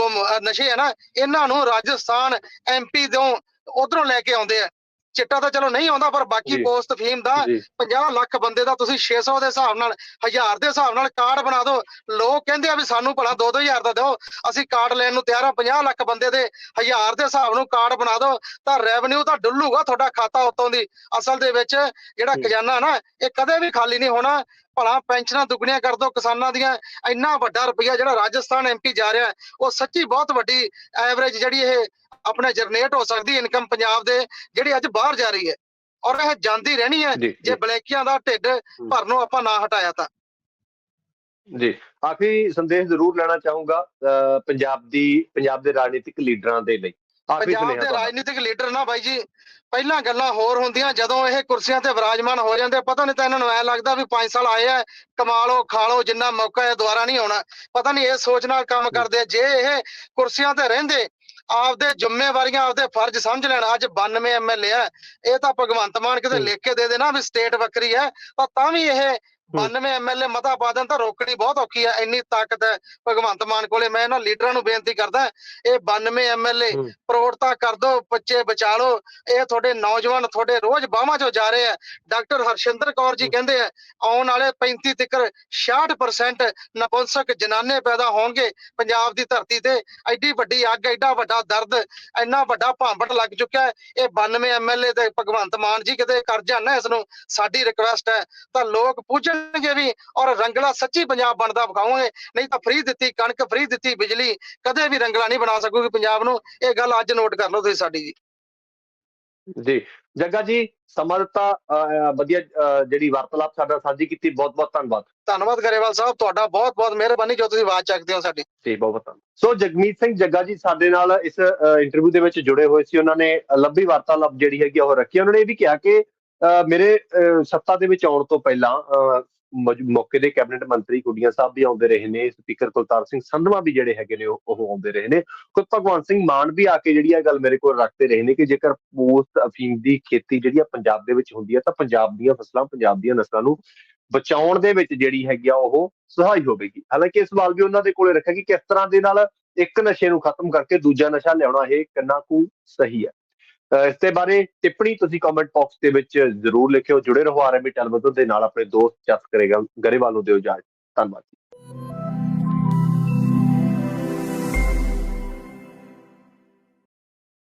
ਨਸ਼ੇ ਹੈ ਨਾ ਇਹਨਾਂ ਨੂੰ ਰਾਜਸਥਾਨ ਐਮਪੀ ਤੋਂ ਉਧਰੋਂ ਲੈ ਕੇ ਆਉਂਦੇ ਆ। ਚਿੱਟਾ ਤਾਂ ਚਲੋ ਨਹੀਂ ਆਉਂਦਾ ਪਰ ਬਾਕੀ। ਪੋਸਟ ਫੀਮ ਦਾ ਜੀ। 50 ਲੱਖ ਬੰਦੇ ਦਾ ਤੁਸੀਂ 600 ਦੇ ਹਿਸਾਬ ਨਾਲ 1000 ਦੇ ਹਿਸਾਬ ਨਾਲ ਕਾਰਡ ਬਣਾ ਦਿਓ। ਲੋਕ ਕਹਿੰਦੇ ਆ ਵੀ ਸਾਨੂੰ ਭਲਾ 2-2000 ਦਾ ਦਿਓ। ਅਸੀਂ ਕਾਰਡ ਲੈਣ ਨੂੰ ਤਿਆਰ ਆ 50 ਲੱਖ ਬੰਦੇ ਦੇ 1000 ਦੇ ਹਿਸਾਬ ਨੂੰ ਕਾਰਡ ਬਣਾ ਦਿਓ। ਤਾਂ ਰੈਵਨਿਊ ਤਾਂ ਡੁੱਲੂਗਾ ਤੁਹਾਡਾ ਖਾਤਾ ਉਤੋਂ ਦੀ। ਅਸਲ ਦੇ ਵਿੱਚ ਜਿਹੜਾ। ਖਜ਼ਾਨਾ ਨਾ ਇਹ ਕਦੇ ਵੀ ਖਾਲੀ ਨਹੀਂ ਹੋਣਾ। ਭਲਾ ਪੈਨਸ਼ਨਾਂ ਦੁੱਗਣੀਆਂ ਕਰ ਦਿਓ ਕਿਸਾਨਾਂ ਦੀਆਂ। ਇੰਨਾ ਵੱਡਾ ਰੁਪਈਆ ਜਿਹੜਾ ਰਾਜਸਥਾਨ ਐਮਪੀ ਜਾ ਰਿਹਾ ਉਹ ਸੱਚੀ ਬਹੁਤ ਵੱਡੀ ਐਵਰੇਜ ਜਿਹੜੀ ਇਹ ਆਪਣੇ ਜਨਰੇਟ ਹੋ ਸਕਦੀ ਇਨਕਮ ਪੰਜਾਬ ਦੇ ਜਿਹੜੀ ਅੱਜ ਬਾਹਰ ਜਾ ਰਹੀ ਹੈ। ਔਰ ਇਹ ਜਾਂਦੀ ਰਹਿਣੀ ਹੈ ਜੀ ਬਲੇਕੀਆਂ ਦਾ ਢਿੱਡ ਭਰਨੋਂ ਆਪਾਂ ਨਾ ਹਟਾਇਆ ਤਾਂ। ਜੀ। ਆਖਰੀ ਸੰਦੇਸ਼ ਜ਼ਰੂਰ ਲੈਣਾ ਚਾਹੂੰਗਾ ਪੰਜਾਬ ਦੀ ਪੰਜਾਬ ਦੇ ਰਾਜਨੀਤਿਕ ਲੀਡਰਾਂ ਦੇ ਲਈ। ਪੰਜਾਬ ਦੇ। ਰਾਜਨੀਤਿਕ ਲੀਡਰ ਨਾ ਬਾਈ ਜੀ ਪਹਿਲਾਂ ਗੱਲਾਂ ਹੋਰ ਹੁੰਦੀਆਂ ਜਦੋਂ ਇਹ ਕੁਰਸੀਆਂ ਤੇ ਵਿਰਾਜਮਾਨ ਹੋ ਜਾਂਦੇ ਪਤਾ ਨਹੀਂ ਤਾਂ ਇਹਨਾਂ ਨੂੰ ਐ ਲੱਗਦਾ ਵੀ 5 ਸਾਲ ਆਏ ਆ ਕਮਾ ਲਓ ਖਾ ਲਓ ਜਿੰਨਾ ਮੌਕਾ ਹੈ ਦੁਬਾਰਾ ਨਹੀਂ ਆਉਣਾ। ਪਤਾ ਨਹੀਂ ਇਹ ਸੋਚ ਨਾਲ ਕੰਮ ਕਰਦੇ। ਜੇ ਇਹ ਕੁਰਸੀਆਂ ਤੇ ਰਹਿੰਦੇ ਆਪਦੇ ਜ਼ਿੰਮੇਵਾਰੀਆਂ ਆਪਦੇ ਫਰਜ਼ ਸਮਝ ਲੈਣ ਅੱਜ 92 ਐਮਐਲਏ ਆ ਇਹ ਤਾਂ ਭਗਵੰਤ ਮਾਨ ਕਿਤੇ। ਲਿਖ ਕੇ ਦੇ ਦੇਣਾ ਵੀ ਸਟੇਟ ਵੱਖਰੀ ਹੈ ਤਾਂ ਤਾਂ ਵੀ ਇਹ 92 ਐਮਐਲਏ ਮਤਾ ਪਾ ਦੇਣ ਤਾਂ ਰੋਕਣੀ ਬਹੁਤ ਔਖੀ ਹੈ ਇੰਨੀ ਤਾਕਤ ਹੈ ਭਗਵੰਤ ਮਾਨ ਕੋਲੇ। ਮੈਂ ਇਹਨਾਂ ਲੀਡਰਾਂ ਨੂੰ ਬੇਨਤੀ ਕਰਦਾ ਇਹ 92 ਐਮਐਲਏ। ਪ੍ਰੋੜਤਾ ਕਰ ਦੋ ਬੱਚੇ ਬਚਾ ਲਓ ਇਹ ਤੁਹਾਡੇ ਨੌਜਵਾਨ ਤੁਹਾਡੇ ਰੋਜ਼ ਬਾਹਾਂ 'ਚੋਂ ਜਾ ਰਹੇ ਆ। ਡਾਕਟਰ ਹਰਸ਼ਿੰਦਰ ਕੌਰ ਜੀ। ਕਹਿੰਦੇ ਆ ਆਉਣ ਵਾਲੇ 35 ਤੱਕ 66% ਨਪੁੰਸਕ ਜਨਾਨੇ ਪੈਦਾ ਹੋਣਗੇ ਪੰਜਾਬ ਦੀ ਧਰਤੀ ਤੇ। ਐਡੀ ਵੱਡੀ ਅੱਗ ਐਡਾ ਵੱਡਾ ਦਰਦ ਇੰਨਾ ਵੱਡਾ ਭਾਂਬਟ ਲੱਗ ਚੁੱਕਿਆ ਇਹ 92 ਐਮਐਲਏ ਤੇ ਭਗਵੰਤ ਮਾਨ ਜੀ ਕਿਤੇ ਕਰ ਜਾਣ ਇਸ ਨੂੰ ਸਾਡੀ ਰਿਕੁਐਸਟ ਹੈ। ਤਾਂ ਲੋਕ ਪੁੱਜਣਗੇ ਵੀ ਔਰ ਰੰਗਲਾ ਸੱਚੀ ਪੰਜਾਬ ਬਣਦਾ ਵਿਖਾਵਾਂਗੇ। ਨਹੀਂ ਤਾਂ ਫ੍ਰੀ ਦਿੱਤੀ ਕਣਕ ਫ੍ਰੀ ਦਿੱਤੀ ਬਿਜਲੀ ਕਦੇ ਵੀ ਰੰਗਲਾ ਨਹੀਂ ਬਣਾ ਸਕੂਗੀ ਪੰਜਾਬ ਨੂੰ। ਇਹ ਗੱਲ ਅੱਜ ਨੋਟ ਕਰ ਲਓ ਤੁਸੀਂ ਸਾਡੀ ਜੀ। ਜੀ। ਜੱਗਾ ਜੀ ਸਮਾਂ ਦਿੱਤਾ ਅਹ, ਵਧੀਆ ਜਿਹੜੀ ਵਾਰਤਾਲਾਪ ਸਾਡਾ ਸਾਂਝੀ ਕੀਤੀ ਬਹੁਤ ਬਹੁਤ ਧੰਨਵਾਦ। ਧੰਨਵਾਦ ਗਰੇਵਾਲ ਸਾਹਿਬ ਤੁਹਾਡਾ ਬਹੁਤ ਬਹੁਤ ਮਿਹਰਬਾਨੀ ਜੋ ਤੁਸੀਂ ਆਵਾਜ਼ ਚੱਕਦੇ ਹੋ ਸਾਡੀ। ਜੀ ਬਹੁਤ ਬਹੁਤ ਧੰਨਵਾਦ। ਸੋ ਜਗਮੀਤ ਸਿੰਘ ਜੱਗਾ ਜੀ ਸਾਡੇ ਨਾਲ ਇਸ ਇੰਟਰਵਿਊ ਦੇ ਵਿੱਚ ਜੁੜੇ ਹੋਏ ਸੀ। ਉਹਨਾਂ ਨੇ ਲੰਬੀ ਵਾਰਤਾਲਾਪ ਜਿਹੜੀ ਹੈਗੀ ਉਹ ਰੱਖੀ। ਉਹਨਾਂ ਨੇ ਇਹ ਵੀ ਕਿਹਾ ਕਿ ਮੇਰੇ ਅ, ਸੱਤਾ ਦੇ ਵਿੱਚ ਆਉਣ ਤੋਂ ਪਹਿਲਾਂ ਅ, ਮੌਕੇ ਦੇ ਕੈਬਨਿਟ ਮੰਤਰੀ ਕੁੜੀਆਂ ਸਾਹਿਬ ਵੀ ਆਉਂਦੇ ਰਹੇ ਨੇ ਸਪੀਕਰ ਕੁਲਤਾਰ ਸਿੰਘ ਸੰਧਵਾ ਵੀ ਜਿਹੜੇ ਹੈਗੇ ਨੇ ਉਹ ਆਉਂਦੇ ਰਹੇ ਨੇ। ਖੁਦ ਭਗਵੰਤ ਸਿੰਘ ਮਾਨ ਵੀ ਆ ਕੇ ਜਿਹੜੀ ਇਹ ਗੱਲ ਮੇਰੇ ਕੋਲ ਰੱਖਦੇ ਰਹੇ ਨੇ ਕਿ ਜੇਕਰ ਪੋਸਟ ਅਫੀਮ ਦੀ ਖੇਤੀ ਜਿਹੜੀ ਆ ਪੰਜਾਬ ਦੇ ਵਿੱਚ ਹੁੰਦੀ ਹੈ ਤਾਂ ਪੰਜਾਬ ਦੀਆਂ ਫਸਲਾਂ ਪੰਜਾਬ ਦੀਆਂ ਨਸਲਾਂ ਨੂੰ ਬਚਾਉਣ ਦੇ ਵਿੱਚ ਜਿਹੜੀ ਹੈਗੀ ਆ ਉਹ ਸਹਾਈ ਹੋਵੇਗੀ। ਹਾਲਾਂਕਿ ਇਸ ਸਵਾਲ ਵੀ ਉਹਨਾਂ ਦੇ ਕੋਲੇ ਰੱਖਿਆ ਕਿ ਕਿਸ ਤਰ੍ਹਾਂ ਦੇ ਨਾਲ ਇੱਕ ਨਸ਼ੇ ਨੂੰ ਖਤਮ ਕਰਕੇ ਦੂਜਾ ਨਸ਼ਾ ਲਿਆਉਣਾ ਇਹ ਕਿੰਨਾ ਕੁ ਸਹੀ ਹੈ? ਇਸ ਦੇ ਬਾਰੇ ਟਿੱਪਣੀ ਤੁਸੀਂ ਕਮੈਂਟ ਬਾਕਸ ਦੇ ਵਿੱਚ ਜ਼ਰੂਰ ਲਿਖਿਓ, ਜੁੜੇ ਰਹੋ ਆਰਐਮਬੀ ਟੈਲੀਵਿਜ਼ਨ ਦੇ ਨਾਲ, ਆਪਣੇ ਦੋਸਤ ਜਸ ਕਰੇਗਾ, ਗਰੇਵਾਲ ਨੂੰ ਦਿਓ ਇਜਾਜ਼ਤ, ਧੰਨਵਾਦ